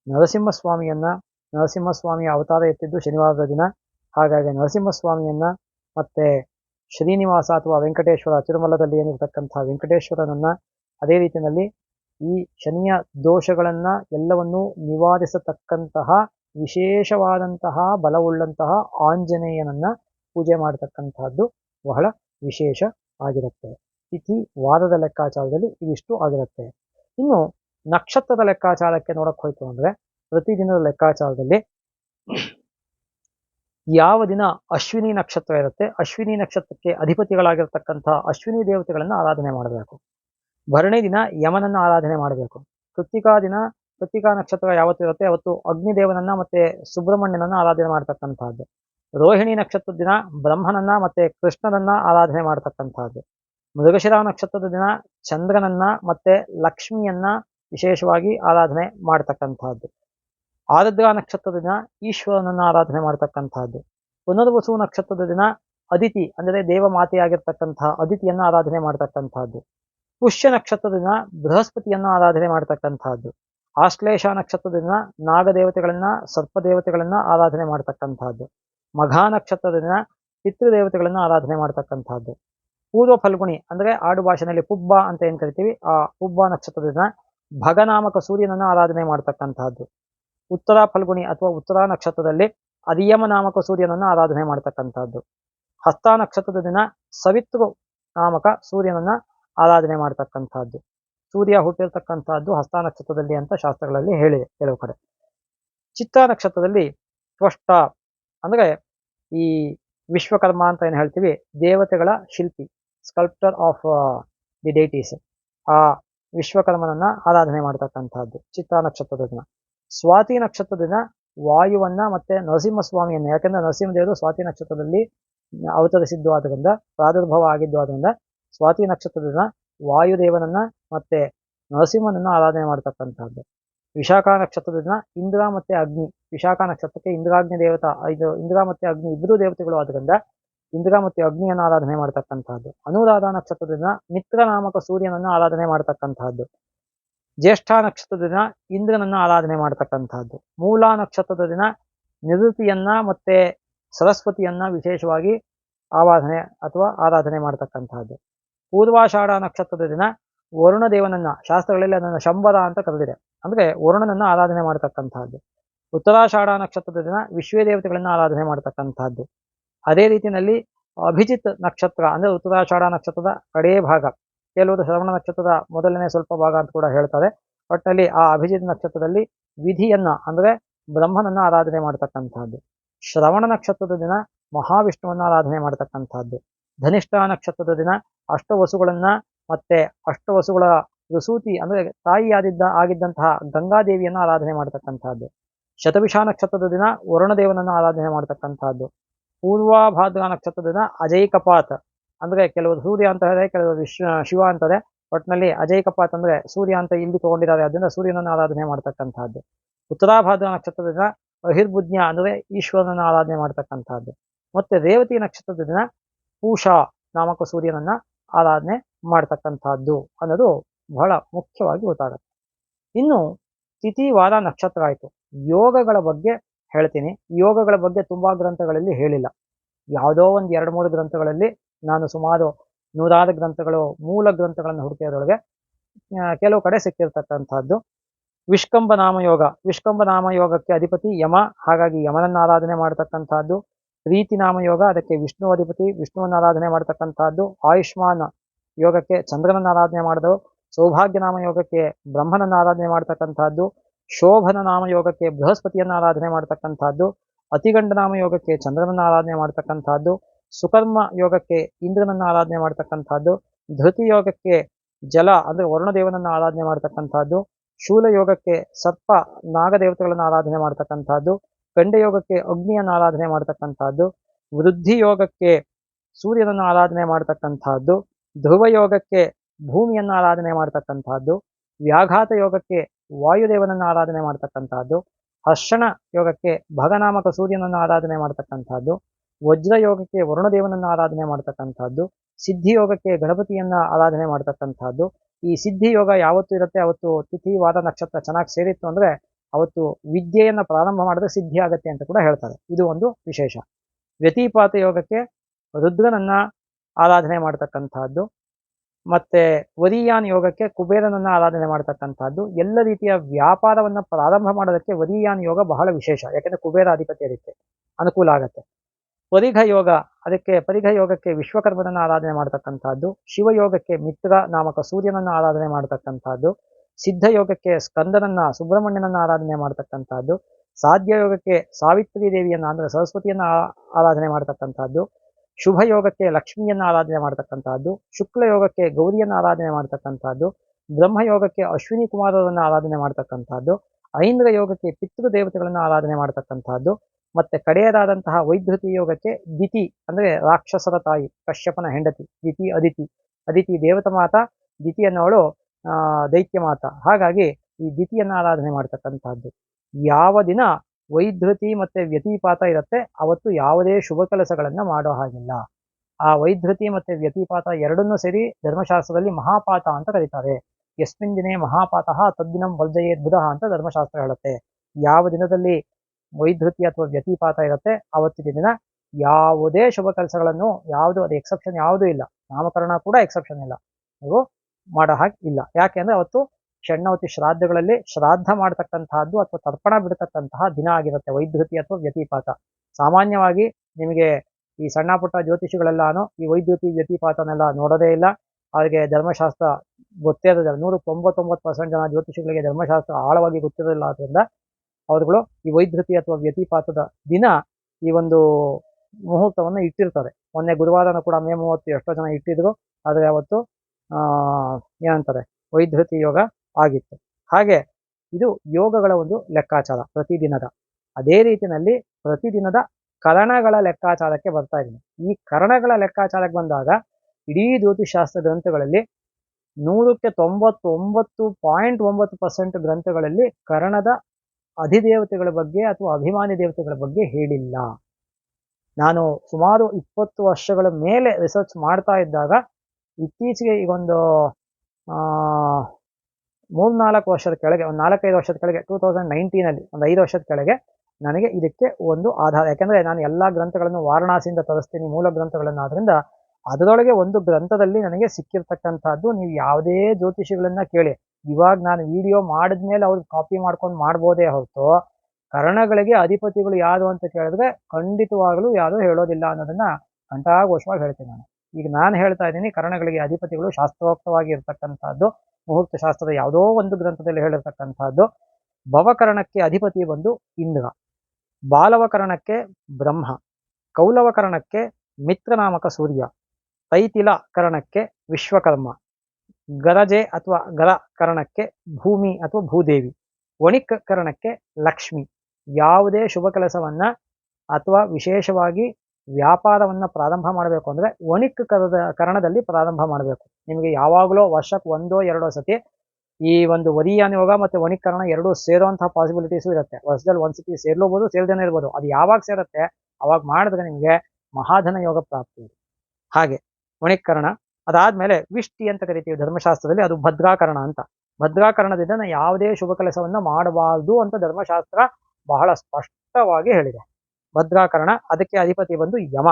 ನರಸಿಂಹಸ್ವಾಮಿಯನ್ನ, ನರಸಿಂಹಸ್ವಾಮಿಯ ಅವತಾರ ಎತ್ತಿದ್ದು ಶನಿವಾರದ ದಿನ. ಹಾಗಾಗಿ ನರಸಿಂಹಸ್ವಾಮಿಯನ್ನ ಮತ್ತೆ ಶ್ರೀನಿವಾಸ ಅಥವಾ ವೆಂಕಟೇಶ್ವರ ತಿರುಮಲದಲ್ಲಿ ಏನಿರ್ತಕ್ಕಂತಹ ವೆಂಕಟೇಶ್ವರನನ್ನ ಅದೇ ರೀತಿಯಲ್ಲಿ ಈ ಶನಿಯ ದೋಷಗಳನ್ನು ಎಲ್ಲವನ್ನೂ ನಿವಾರಿಸತಕ್ಕಂತಹ ವಿಶೇಷವಾದಂತಹ ಬಲವುಳ್ಳಂತಹ ಆಂಜನೇಯನನ್ನ ಪೂಜೆ ಮಾಡತಕ್ಕಂತಹದ್ದು ಬಹಳ ವಿಶೇಷ ಆಗಿರುತ್ತೆ. ಇತಿ ವಾರದ ಲೆಕ್ಕಾಚಾರದಲ್ಲಿ ಇದಿಷ್ಟು ಆಗಿರುತ್ತೆ. ಇನ್ನು ನಕ್ಷತ್ರದ ಲೆಕ್ಕಾಚಾರಕ್ಕೆ ನೋಡಕ್ ಹೋಯ್ತು ಅಂದ್ರೆ ಪ್ರತಿದಿನದ ಲೆಕ್ಕಾಚಾರದಲ್ಲಿ ಯಾವ ದಿನ ಅಶ್ವಿನಿ ನಕ್ಷತ್ರ ಇರುತ್ತೆ, ಅಶ್ವಿನಿ ನಕ್ಷತ್ರಕ್ಕೆ ಅಧಿಪತಿಗಳಾಗಿರ್ತಕ್ಕಂಥ ಅಶ್ವಿನಿ ದೇವತೆಗಳನ್ನ ಆರಾಧನೆ ಮಾಡಬೇಕು. ಭರಣಿ ದಿನ ಯಮನನ್ನ ಆರಾಧನೆ ಮಾಡಬೇಕು. ಕೃತಿಕಾ ದಿನ ಕೃತಿಕಾ ನಕ್ಷತ್ರ ಯಾವತ್ತು ಇರುತ್ತೆ, ಅವತ್ತು ಅಗ್ನಿದೇವನನ್ನ ಮತ್ತೆ ಸುಬ್ರಹ್ಮಣ್ಯನನ್ನ ಆರಾಧನೆ ಮಾಡ್ತಕ್ಕಂತಹದ್ದು ರೋಹಿಣಿ ನಕ್ಷತ್ರದ ದಿನ ಬ್ರಹ್ಮನನ್ನ ಮತ್ತೆ ಕೃಷ್ಣನನ್ನ ಆರಾಧನೆ ಮಾಡ್ತಕ್ಕಂತಹದ್ದು ಮೃಗಶಿರ ನಕ್ಷತ್ರದ ದಿನ ಚಂದ್ರನನ್ನ ಮತ್ತೆ ಲಕ್ಷ್ಮಿಯನ್ನ ವಿಶೇಷವಾಗಿ ಆರಾಧನೆ ಮಾಡ್ತಕ್ಕಂತಹದ್ದು ಆರದ್ರ ನಕ್ಷತ್ರದ ದಿನ ಈಶ್ವರನನ್ನ ಆರಾಧನೆ ಮಾಡ್ತಕ್ಕಂತಹದ್ದು ಪುನರ್ವಸು ನಕ್ಷತ್ರದ ದಿನ ಅದಿತಿ, ಅಂದರೆ ದೇವಮಾತೆಯಾಗಿರ್ತಕ್ಕಂತಹ ಅದಿತಿಯನ್ನು ಆರಾಧನೆ ಮಾಡ್ತಕ್ಕಂತಹದ್ದು ಪುಷ್ಯ ನಕ್ಷತ್ರದ ದಿನ ಬೃಹಸ್ಪತಿಯನ್ನ ಆರಾಧನೆ ಮಾಡ್ತಕ್ಕಂತಹದ್ದು ಆಶ್ಲೇಷ ನಕ್ಷತ್ರದ ದಿನ ನಾಗದೇವತೆಗಳನ್ನ, ಸರ್ಪದೇವತೆಗಳನ್ನ ಆರಾಧನೆ ಮಾಡ್ತಕ್ಕಂತಹದ್ದು ಮಘಾ ನಕ್ಷತ್ರದ ದಿನ ಪಿತೃದೇವತೆಗಳನ್ನ ಆರಾಧನೆ ಮಾಡ್ತಕ್ಕಂತಹದ್ದು ಪೂರ್ವ ಫಲ್ಗುಣಿ, ಅಂದರೆ ಆಡು ಭಾಷೆಯಲ್ಲಿ ಪುಬ್ಬ ಅಂತ ಏನ್ ಕರಿತೀವಿ? ಆ ಪುಬ್ಬ ನಕ್ಷತ್ರದ ದಿನ ಭಗನಾಮಕ ಸೂರ್ಯನನ್ನು ಆರಾಧನೆ ಮಾಡ್ತಕ್ಕಂತಹದ್ದು. ಉತ್ತರ ಫಲ್ಗುಣಿ ಅಥವಾ ಉತ್ತರ ನಕ್ಷತ್ರದಲ್ಲಿ ಅದಿಯಮ ನಾಮಕ ಸೂರ್ಯನನ್ನು ಆರಾಧನೆ ಮಾಡ್ತಕ್ಕಂತಹದ್ದು. ಹಸ್ತ ನಕ್ಷತ್ರದ ದಿನ ಸವಿತೃ ನಾಮಕ ಸೂರ್ಯನನ್ನ ಆರಾಧನೆ ಮಾಡ್ತಕ್ಕಂತಹದ್ದು. ಸೂರ್ಯ ಹುಟ್ಟಿರ್ತಕ್ಕಂತಹದ್ದು ಹಸ್ತ ನಕ್ಷತ್ರದಲ್ಲಿ ಅಂತ ಶಾಸ್ತ್ರಗಳಲ್ಲಿ ಹೇಳಿದೆ ಕೆಲವು ಕಡೆ. ಚಿತ್ತ ನಕ್ಷತ್ರದಲ್ಲಿ ತ್ವಷ್ಟ ಅಂದ್ರೆ ಈ ವಿಶ್ವಕರ್ಮ ಅಂತ ಏನು ಹೇಳ್ತೀವಿ? ದೇವತೆಗಳ ಶಿಲ್ಪಿ ಸ್ಕಲ್ಪ್ಟರ್ ಆಫ್ ದಿ ಡೇಟೀಸ್ ಆ ವಿಶ್ವಕರ್ಮನನ್ನ ಆರಾಧನೆ ಮಾಡ್ತಕ್ಕಂಥದ್ದು ಚಿತ್ರ ನಕ್ಷತ್ರದ ದಿನ. ಸ್ವಾತಿ ನಕ್ಷತ್ರದ ದಿನ ವಾಯುವನ್ನ ಮತ್ತೆ ನರಸಿಂಹಸ್ವಾಮಿಯನ್ನ. ಯಾಕಂದ್ರೆ ನರಸಿಂಹದೇವರು ಸ್ವಾತಿ ನಕ್ಷತ್ರದಲ್ಲಿ ಅವತರಿಸಿದ್ದು ಆದ್ರಿಂದ ಪ್ರಾದುರ್ಭವ ಆಗಿದ್ದು ಆದ್ರಿಂದ ಸ್ವಾತಿ ನಕ್ಷತ್ರದ ದಿನ ವಾಯುದೇವನನ್ನ ಮತ್ತೆ ನರಸಿಂಹನನ್ನ ಆರಾಧನೆ ಮಾಡ್ತಕ್ಕಂಥದ್ದು ವಿಶಾಖ ನಕ್ಷತ್ರದ ದಿನ ಇಂದ್ರ ಮತ್ತೆ ಅಗ್ನಿ. ವಿಶಾಖ ನಕ್ಷತ್ರಕ್ಕೆ ಇಂದ್ರಾಗ್ನಿ ದೇವತಾ ಇದು ಇಂದ್ರ ಮತ್ತೆ ಅಗ್ನಿ ಇಬ್ಬರು ದೇವತೆಗಳು ಆದ್ರಿಂದ ಇಂದ್ರ ಮತ್ತು ಅಗ್ನಿಯನ್ನು ಆರಾಧನೆ ಮಾಡ್ತಕ್ಕಂತಹದ್ದು. ಅನುರಾಧ ನಕ್ಷತ್ರದ ದಿನ ಮಿತ್ರ ನಾಮಕ ಸೂರ್ಯನನ್ನು ಆರಾಧನೆ ಮಾಡ್ತಕ್ಕಂತಹದ್ದು. ಜ್ಯೇಷ್ಠ ನಕ್ಷತ್ರದ ದಿನ ಇಂದ್ರನನ್ನ ಆರಾಧನೆ ಮಾಡ್ತಕ್ಕಂತಹದ್ದು. ಮೂಲ ನಕ್ಷತ್ರದ ದಿನ ನಿವೃತ್ತಿಯನ್ನ ಮತ್ತೆ ಸರಸ್ವತಿಯನ್ನ ವಿಶೇಷವಾಗಿ ಆವಾಧನೆ ಅಥವಾ ಆರಾಧನೆ ಮಾಡ್ತಕ್ಕಂತಹದ್ದು. ಪೂರ್ವಾಷಾಢ ನಕ್ಷತ್ರದ ದಿನ ವರುಣ ದೇವನನ್ನ ಶಾಸ್ತ್ರಗಳಲ್ಲಿ ಅದನ್ನು ಶಂಬರ ಅಂತ ಕರೆದಿದೆ. ಅಂದ್ರೆ ವರುಣನನ್ನ ಆರಾಧನೆ ಮಾಡ್ತಕ್ಕಂತಹದ್ದು. ಉತ್ತರಾಷಾಢ ನಕ್ಷತ್ರದ ದಿನ ವಿಶ್ವ ದೇವತೆಗಳನ್ನ ಆರಾಧನೆ ಮಾಡ್ತಕ್ಕಂತಹದ್ದು. ಅದೇ ರೀತಿಯಲ್ಲಿ ಅಭಿಜಿತ್ ನಕ್ಷತ್ರ, ಅಂದ್ರೆ ಉತ್ತರಾಷಾಢ ನಕ್ಷತ್ರದ ಕಡೇ ಭಾಗ. ಕೆಲವರು ಶ್ರವಣ ನಕ್ಷತ್ರದ ಮೊದಲನೇ ಸ್ವಲ್ಪ ಭಾಗ ಅಂತ ಕೂಡ ಹೇಳ್ತಾರೆ. ಒಟ್ಟಿನಲ್ಲಿ ಆ ಅಭಿಜಿತ್ ನಕ್ಷತ್ರದಲ್ಲಿ ವಿಧಿಯನ್ನ, ಅಂದ್ರೆ ಬ್ರಹ್ಮನನ್ನ ಆರಾಧನೆ ಮಾಡ್ತಕ್ಕಂತಹದ್ದು ಶ್ರವಣ ನಕ್ಷತ್ರದ ದಿನ ಮಹಾವಿಷ್ಣುವನ್ನ ಆರಾಧನೆ ಮಾಡ್ತಕ್ಕಂತಹದ್ದು ಧನಿಷ್ಠ ನಕ್ಷತ್ರದ ದಿನ ಅಷ್ಟವಸುಗಳನ್ನ ಮತ್ತೆ ಅಷ್ಟವಸುಗಳ ಋಸೂತಿ ಅಂದ್ರೆ ತಾಯಿಯಾದಿದ್ದ, ಆಗಿದ್ದಂತಹ ಗಂಗಾದೇವಿಯನ್ನು ಆರಾಧನೆ ಮಾಡ್ತಕ್ಕಂತಹದ್ದು ಶತವಿಷ ನಕ್ಷತ್ರದ ದಿನ ವರುಣದೇವನನ್ನು ಆರಾಧನೆ ಮಾಡ್ತಕ್ಕಂತಹದ್ದು ಪೂರ್ವಾಭಾದ್ರ ನಕ್ಷತ್ರದ ಅಜಯ್ ಕಪಾತ್ ಅಂದ್ರೆ ಕೆಲವರು ಸೂರ್ಯ ಅಂತ ಹೇಳಿದ್ರೆ ಕೆಲವರು ವಿಶ್ವ ಶಿವ ಅಂತಾರೆ ಒಟ್ಟಿನಲ್ಲಿ ಕಪಾತ್ ಅಂದ್ರೆ ಸೂರ್ಯ ಅಂತ ಇಲ್ಲಿ ತಗೊಂಡಿದ್ದಾರೆ. ಅದರಿಂದ ಸೂರ್ಯನನ್ನು ಆರಾಧನೆ ಮಾಡ್ತಕ್ಕಂಥದ್ದು ಉತ್ತರಾಭಾದ್ರ ನಕ್ಷತ್ರದ ದಿನ ಅಹಿರ್ಬುಜ್ಞ ಅಂದ್ರೆ ಈಶ್ವರನನ್ನ ಆರಾಧನೆ ಮಾಡ್ತಕ್ಕಂಥದ್ದು ಮತ್ತೆ ರೇವತಿ ನಕ್ಷತ್ರದ ದಿನ ಪೂಷಾ ನಾಮಕ ಸೂರ್ಯನನ್ನ ಆರಾಧನೆ ಮಾಡ್ತಕ್ಕಂಥದ್ದು ಅನ್ನೋದು ಬಹಳ ಮುಖ್ಯವಾಗಿ ಗೊತ್ತಾಗುತ್ತೆ. ಇನ್ನು ತಿಥಿ ವಾರ ನಕ್ಷತ್ರ ಆಯಿತು. ಯೋಗಗಳ ಬಗ್ಗೆ ಹೇಳ್ತೀನಿ. ಯೋಗಗಳ ಬಗ್ಗೆ ತುಂಬಾ ಗ್ರಂಥಗಳಲ್ಲಿ ಹೇಳಿಲ್ಲ. ಯಾವುದೋ ಒಂದು ಎರಡು ಮೂರು ಗ್ರಂಥಗಳಲ್ಲಿ ನಾನು ಸುಮಾರು ನೂರಾರು ಗ್ರಂಥಗಳು, ಮೂಲ ಗ್ರಂಥಗಳನ್ನು ಹುಡುಕಿಯೋದ್ರೊಳಗೆ ಕೆಲವು ಕಡೆ ಸಿಕ್ಕಿರ್ತಕ್ಕಂಥದ್ದು. ವಿಷ್ಕಂಬ ನಾಮಯೋಗ ವಿಷ್ಕಂಬ ನಾಮಯೋಗಕ್ಕೆ ಅಧಿಪತಿ ಯಮ, ಹಾಗಾಗಿ ಯಮನನ್ನ ಆರಾಧನೆ ಮಾಡ್ತಕ್ಕಂಥದ್ದು. ಪ್ರೀತಿ ನಾಮಯೋಗ ಅದಕ್ಕೆ ವಿಷ್ಣು ಅಧಿಪತಿ, ವಿಷ್ಣುವನ್ನ ಆರಾಧನೆ ಮಾಡ್ತಕ್ಕಂಥದ್ದು. ಆಯುಷ್ಮಾನ್ ಯೋಗಕ್ಕೆ ಚಂದ್ರನನ್ನ ಆರಾಧನೆ ಮಾಡಿದವು ಸೌಭಾಗ್ಯ ನಾಮ ಯೋಗಕ್ಕೆ ಬ್ರಹ್ಮನನ್ನ ಆರಾಧನೆ ಮಾಡ್ತಕ್ಕಂಥದ್ದು. ಶೋಭನ ನಾಮಯೋಗಕ್ಕೆ ಬೃಹಸ್ಪತಿಯನ್ನು ಆರಾಧನೆ ಮಾಡ್ತಕ್ಕಂಥದ್ದು, ಅತಿಗಂಡ ನಾಮಯೋಗಕ್ಕೆ ಚಂದ್ರನನ್ನ ಆರಾಧನೆ ಮಾಡ್ತಕ್ಕಂಥದ್ದು, ಸುಕರ್ಮ ಯೋಗಕ್ಕೆ ಇಂದ್ರನನ್ನ ಆರಾಧನೆ ಮಾಡ್ತಕ್ಕಂಥದ್ದು, ಧೃತಿ ಯೋಗಕ್ಕೆ ಜಲ ಅಂದ್ರೆ ವರುಣದೇವನನ್ನು ಆರಾಧನೆ ಮಾಡ್ತಕ್ಕಂಥದ್ದು, ಶೂಲ ಯೋಗಕ್ಕೆ ಸರ್ಪ ನಾಗದೇವತೆಗಳನ್ನ ಆರಾಧನೆ ಮಾಡ್ತಕ್ಕಂಥದ್ದು, ಗಂಡ ಯೋಗಕ್ಕೆ ಅಗ್ನಿಯನ್ನ ಆರಾಧನೆ ಮಾಡ್ತಕ್ಕಂಥದ್ದು, ವೃದ್ಧಿ ಯೋಗಕ್ಕೆ ಸೂರ್ಯನನ್ನ ಆರಾಧನೆ ಮಾಡ್ತಕ್ಕಂಥದ್ದು, ಧ್ರುವ ಯೋಗಕ್ಕೆ ಭೂಮಿಯನ್ನ ಆರಾಧನೆ ಮಾಡ್ತಕ್ಕಂಥದ್ದು, ವ್ಯಾಘಾತ ಯೋಗಕ್ಕೆ ವಾಯುದೇವನನ್ನ ಆರಾಧನೆ ಮಾಡ್ತಕ್ಕಂಥದ್ದು ಹರ್ಷಣ ಯೋಗಕ್ಕೆ ಭಗನಾಮಕ ಸೂರ್ಯನನ್ನು ಆರಾಧನೆ ಮಾಡ್ತಕ್ಕಂಥದ್ದು ವಜ್ರ ಯೋಗಕ್ಕೆ ವರುಣದೇವನನ್ನು ಆರಾಧನೆ ಮಾಡ್ತಕ್ಕಂಥದ್ದು ಸಿದ್ಧಿ ಯೋಗಕ್ಕೆ ಗಣಪತಿಯನ್ನ ಆರಾಧನೆ ಮಾಡ್ತಕ್ಕಂಥದ್ದು ಈ ಸಿದ್ಧಿ ಯೋಗ ಯಾವತ್ತು ಇರುತ್ತೆ? ಅವತ್ತು ತಿಥಿ, ವಾದ, ನಕ್ಷತ್ರ ಚೆನ್ನಾಗಿ ಸೇರಿತ್ತು ಅಂದ್ರೆ ಅವತ್ತು ವಿದ್ಯೆಯನ್ನು ಪ್ರಾರಂಭ ಮಾಡಿದ್ರೆ ಸಿದ್ಧಿ ಆಗತ್ತೆ ಅಂತ ಕೂಡ ಹೇಳ್ತಾರೆ. ಇದು ಒಂದು ವಿಶೇಷ. ವ್ಯತಿಪಾತ ಯೋಗಕ್ಕೆ ರುದ್ರನನ್ನ ಆರಾಧನೆ ಮಾಡ್ತಕ್ಕಂಥದ್ದು ಮತ್ತೆ ವರಿಯಾನ್ ಯೋಗಕ್ಕೆ ಕುಬೇರನನ್ನ ಆರಾಧನೆ ಮಾಡ್ತಕ್ಕಂಥದ್ದು, ಎಲ್ಲ ರೀತಿಯ ವ್ಯಾಪಾರವನ್ನ ಪ್ರಾರಂಭ ಮಾಡೋದಕ್ಕೆ ವರಿಯಾನ್ ಯೋಗ ಬಹಳ ವಿಶೇಷ. ಯಾಕಂದ್ರೆ ಕುಬೇರ ಅಧಿಪತಿ ಅದಕ್ಕೆ ಅನುಕೂಲ ಆಗತ್ತೆ. ಪರಿಘ ಯೋಗ, ಅದಕ್ಕೆ ಪರಿಘ ಯೋಗಕ್ಕೆ ವಿಶ್ವಕರ್ಮನನ್ನ ಆರಾಧನೆ ಮಾಡ್ತಕ್ಕಂಥದ್ದು ಶಿವಯೋಗಕ್ಕೆ ಮಿತ್ರ ನಾಮಕ ಸೂರ್ಯನನ್ನ ಆರಾಧನೆ ಮಾಡ್ತಕ್ಕಂಥದ್ದು, ಸಿದ್ಧ ಯೋಗಕ್ಕೆ ಸ್ಕಂದನನ್ನ, ಸುಬ್ರಹ್ಮಣ್ಯನನ್ನ ಆರಾಧನೆ ಮಾಡ್ತಕ್ಕಂಥದ್ದು, ಸಾಧ್ಯ ಯೋಗಕ್ಕೆ ಸಾವಿತ್ರಿ ದೇವಿಯನ್ನ, ಅಂದ್ರೆ ಸರಸ್ವತಿಯನ್ನ ಆರಾಧನೆ ಮಾಡ್ತಕ್ಕಂಥದ್ದು ಶುಭ ಯೋಗಕ್ಕೆ ಲಕ್ಷ್ಮಿಯನ್ನ ಆರಾಧನೆ ಮಾಡ್ತಕ್ಕಂಥದ್ದು ಶುಕ್ಲ ಯೋಗಕ್ಕೆ ಗೌರಿಯನ್ನ ಆರಾಧನೆ ಮಾಡ್ತಕ್ಕಂಥದ್ದು ಬ್ರಹ್ಮ ಯೋಗಕ್ಕೆ ಅಶ್ವಿನಿ ಕುಮಾರರನ್ನ ಆರಾಧನೆ ಮಾಡ್ತಕ್ಕಂಥದ್ದು ಐಂದ್ರ ಯೋಗಕ್ಕೆ ಪಿತೃ ದೇವತೆಗಳನ್ನ ಆರಾಧನೆ ಮಾಡ್ತಕ್ಕಂಥದ್ದು ಮತ್ತೆ ಕಡೆಯದಾದಂತಹ ವೈದ್ಯುತಿ ಯೋಗಕ್ಕೆ ದಿತಿ ಅಂದ್ರೆ ರಾಕ್ಷಸರ ತಾಯಿ, ಕಶ್ಯಪನ ಹೆಂಡತಿ, ದಿತಿ ಅದಿತಿ ಅದಿತಿ ದೇವತ ಮಾತ ದಿತಿ ಅನ್ನೋಳು ದೈತ್ಯ ಮಾತ ಹಾಗಾಗಿ ಈ ದಿತಿಯನ್ನು ಆರಾಧನೆ ಮಾಡ್ತಕ್ಕಂಥದ್ದು ಯಾವ ದಿನ ವೈದ್ಯುತಿ ಮತ್ತೆ ವ್ಯತಿಪಾತ ಇರುತ್ತೆ. ಅವತ್ತು ಯಾವುದೇ ಶುಭ ಕೆಲಸಗಳನ್ನ ಮಾಡೋ ಹಾಗಿಲ್ಲ. ಆ ವೈಧೃತಿ ಮತ್ತೆ ವ್ಯತಿಪಾತ ಎರಡನ್ನೂ ಸೇರಿ ಧರ್ಮಶಾಸ್ತ್ರದಲ್ಲಿ ಮಹಾಪಾತ ಅಂತ ಕರೀತಾರೆ. ಯಸ್ಮಿನ್ ದಿನೇ ಮಹಾಪಾತಃ ತದ್ದಿನಂ ವರ್ಜಯೇತ್ ಬುಧ ಅಂತ ಧರ್ಮಶಾಸ್ತ್ರ ಹೇಳುತ್ತೆ. ಯಾವ ದಿನದಲ್ಲಿ ವೈಧೃತಿ ಅಥವಾ ವ್ಯತಿಪಾತ ಇರುತ್ತೆ, ಅವತ್ತಿನ ದಿನ ಯಾವುದೇ ಶುಭ ಕೆಲಸಗಳನ್ನು ಯಾವುದು, ಅದು ಎಕ್ಸೆಪ್ಷನ್ ಯಾವುದೂ ಇಲ್ಲ. ನಾಮಕರಣ ಕೂಡ ಎಕ್ಸೆಪ್ಷನ್ ಇಲ್ಲ. ನೀವು ಮಾಡೋ ಹಾಗೆ ಇಲ್ಲ. ಯಾಕೆಂದ್ರೆ ಅವತ್ತು ಷಣ್ಣವತಿ ಶ್ರಾದ್ದಗಳಲ್ಲಿ ಶ್ರಾದ್ದ ಮಾಡ್ತಕ್ಕಂತಹದ್ದು ಅಥವಾ ತರ್ಪಣ ಬಿಡ್ತಕ್ಕಂತಹ ದಿನ ಆಗಿರುತ್ತೆ. ವೈದ್ಯುತಿ ಅಥವಾ ವ್ಯತಿಪಾತ. ಸಾಮಾನ್ಯವಾಗಿ ನಿಮಗೆ ಈ ಸಣ್ಣ ಪುಟ್ಟ ಜ್ಯೋತಿಷಿಗಳೆಲ್ಲಾನು, ಈ ವೈದ್ಯುತಿ, ವ್ಯತಿಪಾತನೆಲ್ಲ ನೋಡೋದೇ ಇಲ್ಲ. ಅವರಿಗೆ ಧರ್ಮಶಾಸ್ತ್ರ ಗೊತ್ತೇ ಇರೋದಿಲ್ಲ ನೂರ ತೊಂಬತ್ತೊಂಬತ್ತು ಪರ್ಸೆಂಟ್ ಜನ ಜ್ಯೋತಿಷಿಗಳಿಗೆ ಧರ್ಮಶಾಸ್ತ್ರ ಆಳವಾಗಿ ಗೊತ್ತಿರೋದಿಲ್ಲ ಆದ್ದರಿಂದ ಅವರುಗಳು ಈ ವೈದ್ಯುತಿ ಅಥವಾ ವ್ಯತಿಪಾತದ ದಿನ ಈ ಒಂದು ಮುಹೂರ್ತವನ್ನು ಇಟ್ಟಿರ್ತಾರೆ ಮೊನ್ನೆ ಗುರುವಾರನೂ ಕೂಡ ಮೇ ಮೂವತ್ತು ಎಷ್ಟೋ ಜನ ಇಟ್ಟಿದ್ರು. ಆದರೆ ಅವತ್ತು ಏನಂತಾರೆ, ವೈದ್ಯುತಿ ಯೋಗ ಆಗಿತ್ತು. ಹಾಗೆ ಇದು ಯೋಗಗಳ ಒಂದು ಲೆಕ್ಕಾಚಾರ ಪ್ರತಿದಿನದ. ಅದೇ ರೀತಿಯಲ್ಲಿ ಪ್ರತಿದಿನದ ಕರಣಗಳ ಲೆಕ್ಕಾಚಾರಕ್ಕೆ ಬರ್ತಾ ಇದ್ದೀನಿ. ಈ ಕರಣಗಳ ಲೆಕ್ಕಾಚಾರಕ್ಕೆ ಬಂದಾಗ ಇಡೀ ಜ್ಯೋತಿಷಾಸ್ತ್ರ ಗ್ರಂಥಗಳಲ್ಲಿ ನೂರಕ್ಕೆ ತೊಂಬತ್ತೊಂಬತ್ತು ಪಾಯಿಂಟ್ ಒಂಬತ್ತು ಪರ್ಸೆಂಟ್ ಗ್ರಂಥಗಳಲ್ಲಿ ಕರಣದ ಅಧಿದೇವತೆಗಳ ಬಗ್ಗೆ ಅಥವಾ ಅಭಿಮಾನಿ ದೇವತೆಗಳ ಬಗ್ಗೆ ಹೇಳಿಲ್ಲ. ನಾನು ಸುಮಾರು ಇಪ್ಪತ್ತು ವರ್ಷಗಳ ಮೇಲೆ ರಿಸರ್ಚ್ ಮಾಡ್ತಾ ಇದ್ದಾಗ ಇತ್ತೀಚೆಗೆ ಈಗೊಂದು ಮೂರ್ನಾಲ್ಕು ವರ್ಷದ ಕೆಳಗೆ, ಒಂದು ನಾಲ್ಕೈದು ವರ್ಷದ ಕೆಳಗೆ ಟೂ ತೌಸಂಡ್ ನೈನ್ಟೀನಲ್ಲಿ ಒಂದು ಐದು ವರ್ಷದ ಕೆಳಗೆ ನನಗೆ ಇದಕ್ಕೆ ಒಂದು ಆಧಾರ. ಯಾಕಂದ್ರೆ ನಾನು ಎಲ್ಲಾ ಗ್ರಂಥಗಳನ್ನು ವಾರಣಾಸಿಯಿಂದ ತರಿಸ್ತೀನಿ, ಮೂಲ ಗ್ರಂಥಗಳನ್ನು ಆದ್ದರಿಂದ ಅದರೊಳಗೆ ಒಂದು ಗ್ರಂಥದಲ್ಲಿ ನನಗೆ ಸಿಕ್ಕಿರ್ತಕ್ಕಂಥದ್ದು ನೀವು ಯಾವುದೇ ಜ್ಯೋತಿಷಿಗಳನ್ನು ಕೇಳಿ. ಇವಾಗ ನಾನು ವಿಡಿಯೋ ಮಾಡಿದ್ಮೇಲೆ ಅವ್ರು ಕಾಪಿ ಮಾಡ್ಕೊಂಡು ಮಾಡ್ಬೋದೇ ಹೊರತು, ಕರ್ಣಗಳಿಗೆ ಅಧಿಪತಿಗಳು ಯಾರು ಅಂತ ಕೇಳಿದ್ರೆ ಖಂಡಿತವಾಗಲೂ ಯಾರು ಹೇಳೋದಿಲ್ಲ ಅನ್ನೋದನ್ನ ಕಂಠಾಘೋಷವಾಗಿ ಹೇಳ್ತೀನಿ ನಾನು. ಈಗ ನಾನು ಹೇಳ್ತಾ ಇದ್ದೀನಿ ಕರ್ಣಗಳಿಗೆ ಅಧಿಪತಿಗಳು ಶಾಸ್ತ್ರೋಕ್ತವಾಗಿ ಇರ್ತಕ್ಕಂಥದ್ದು. ಮುಹೂರ್ತ ಶಾಸ್ತ್ರದ ಯಾವುದೋ ಒಂದು ಗ್ರಂಥದಲ್ಲಿ ಹೇಳಿರ್ತಕ್ಕಂಥದ್ದು, ಭವಕರಣಕ್ಕೆ ಅಧಿಪತಿ ಬಂದು ಇಂದ್ರ ಬಾಲವಕರಣಕ್ಕೆ ಬ್ರಹ್ಮ, ಕೌಲವಕರಣಕ್ಕೆ ಮಿತ್ರನಾಮಕ ಸೂರ್ಯ ತೈತಿಲ ಕರಣಕ್ಕೆ ವಿಶ್ವಕರ್ಮ, ಗರಜೆ ಅಥವಾ ಗರ ಕರಣಕ್ಕೆ ಭೂಮಿ ಅಥವಾ ಭೂದೇವಿ ವಣಿಕ ಕರಣಕ್ಕೆ ಲಕ್ಷ್ಮಿ. ಯಾವುದೇ ಶುಭ ಕೆಲಸವನ್ನ ಅಥವಾ ವಿಶೇಷವಾಗಿ ವ್ಯಾಪಾರವನ್ನ ಪ್ರಾರಂಭ ಮಾಡಬೇಕು ಅಂದ್ರೆ ವಣಿಕ್ ಕರದ ಕರಣದಲ್ಲಿ ಪ್ರಾರಂಭ ಮಾಡಬೇಕು. ನಿಮಗೆ ಯಾವಾಗಲೋ ವರ್ಷಕ್ಕೆ ಒಂದೋ ಎರಡೋ ಸತಿ ಈ ಒಂದು ವರಿಯಾನ ಯೋಗ ಮತ್ತೆ ವಣಿಕರಣ ಎರಡೂ ಸೇರುವಂತಹ ಪಾಸಿಬಿಲಿಟೀಸು ಇರುತ್ತೆ. ವರ್ಷದಲ್ಲಿ ಒಂದ್ಸತಿ ಸೇರ್ಲೂಬಹುದು ಸೇರ್ದೇನೆ ಇರ್ಬೋದು. ಅದು ಯಾವಾಗ ಸೇರುತ್ತೆ? ಅವಾಗ ಮಾಡಿದ್ರೆ ನಿಮಗೆ ಮಹಾಧನ ಯೋಗ ಪ್ರಾಪ್ತಿ ಹಾಗೆ ವಣಿಕರಣ ಅದಾದ್ಮೇಲೆ ವಿಷ್ಟಿ ಅಂತ ಕರಿತೀವಿ ಧರ್ಮಶಾಸ್ತ್ರದಲ್ಲಿ, ಅದು ಭದ್ರಾಕರಣ ಅಂತ. ಭದ್ರಾಕರಣದಿಂದ ನಾವು ಯಾವುದೇ ಶುಭ ಕೆಲಸವನ್ನು ಮಾಡಬಾರ್ದು ಅಂತ ಧರ್ಮಶಾಸ್ತ್ರ ಬಹಳ ಸ್ಪಷ್ಟವಾಗಿ ಹೇಳಿದೆ. ಭದ್ರಾಕರಣ, ಅದಕ್ಕೆ ಅಧಿಪತಿ ಬಂದು ಯಮ.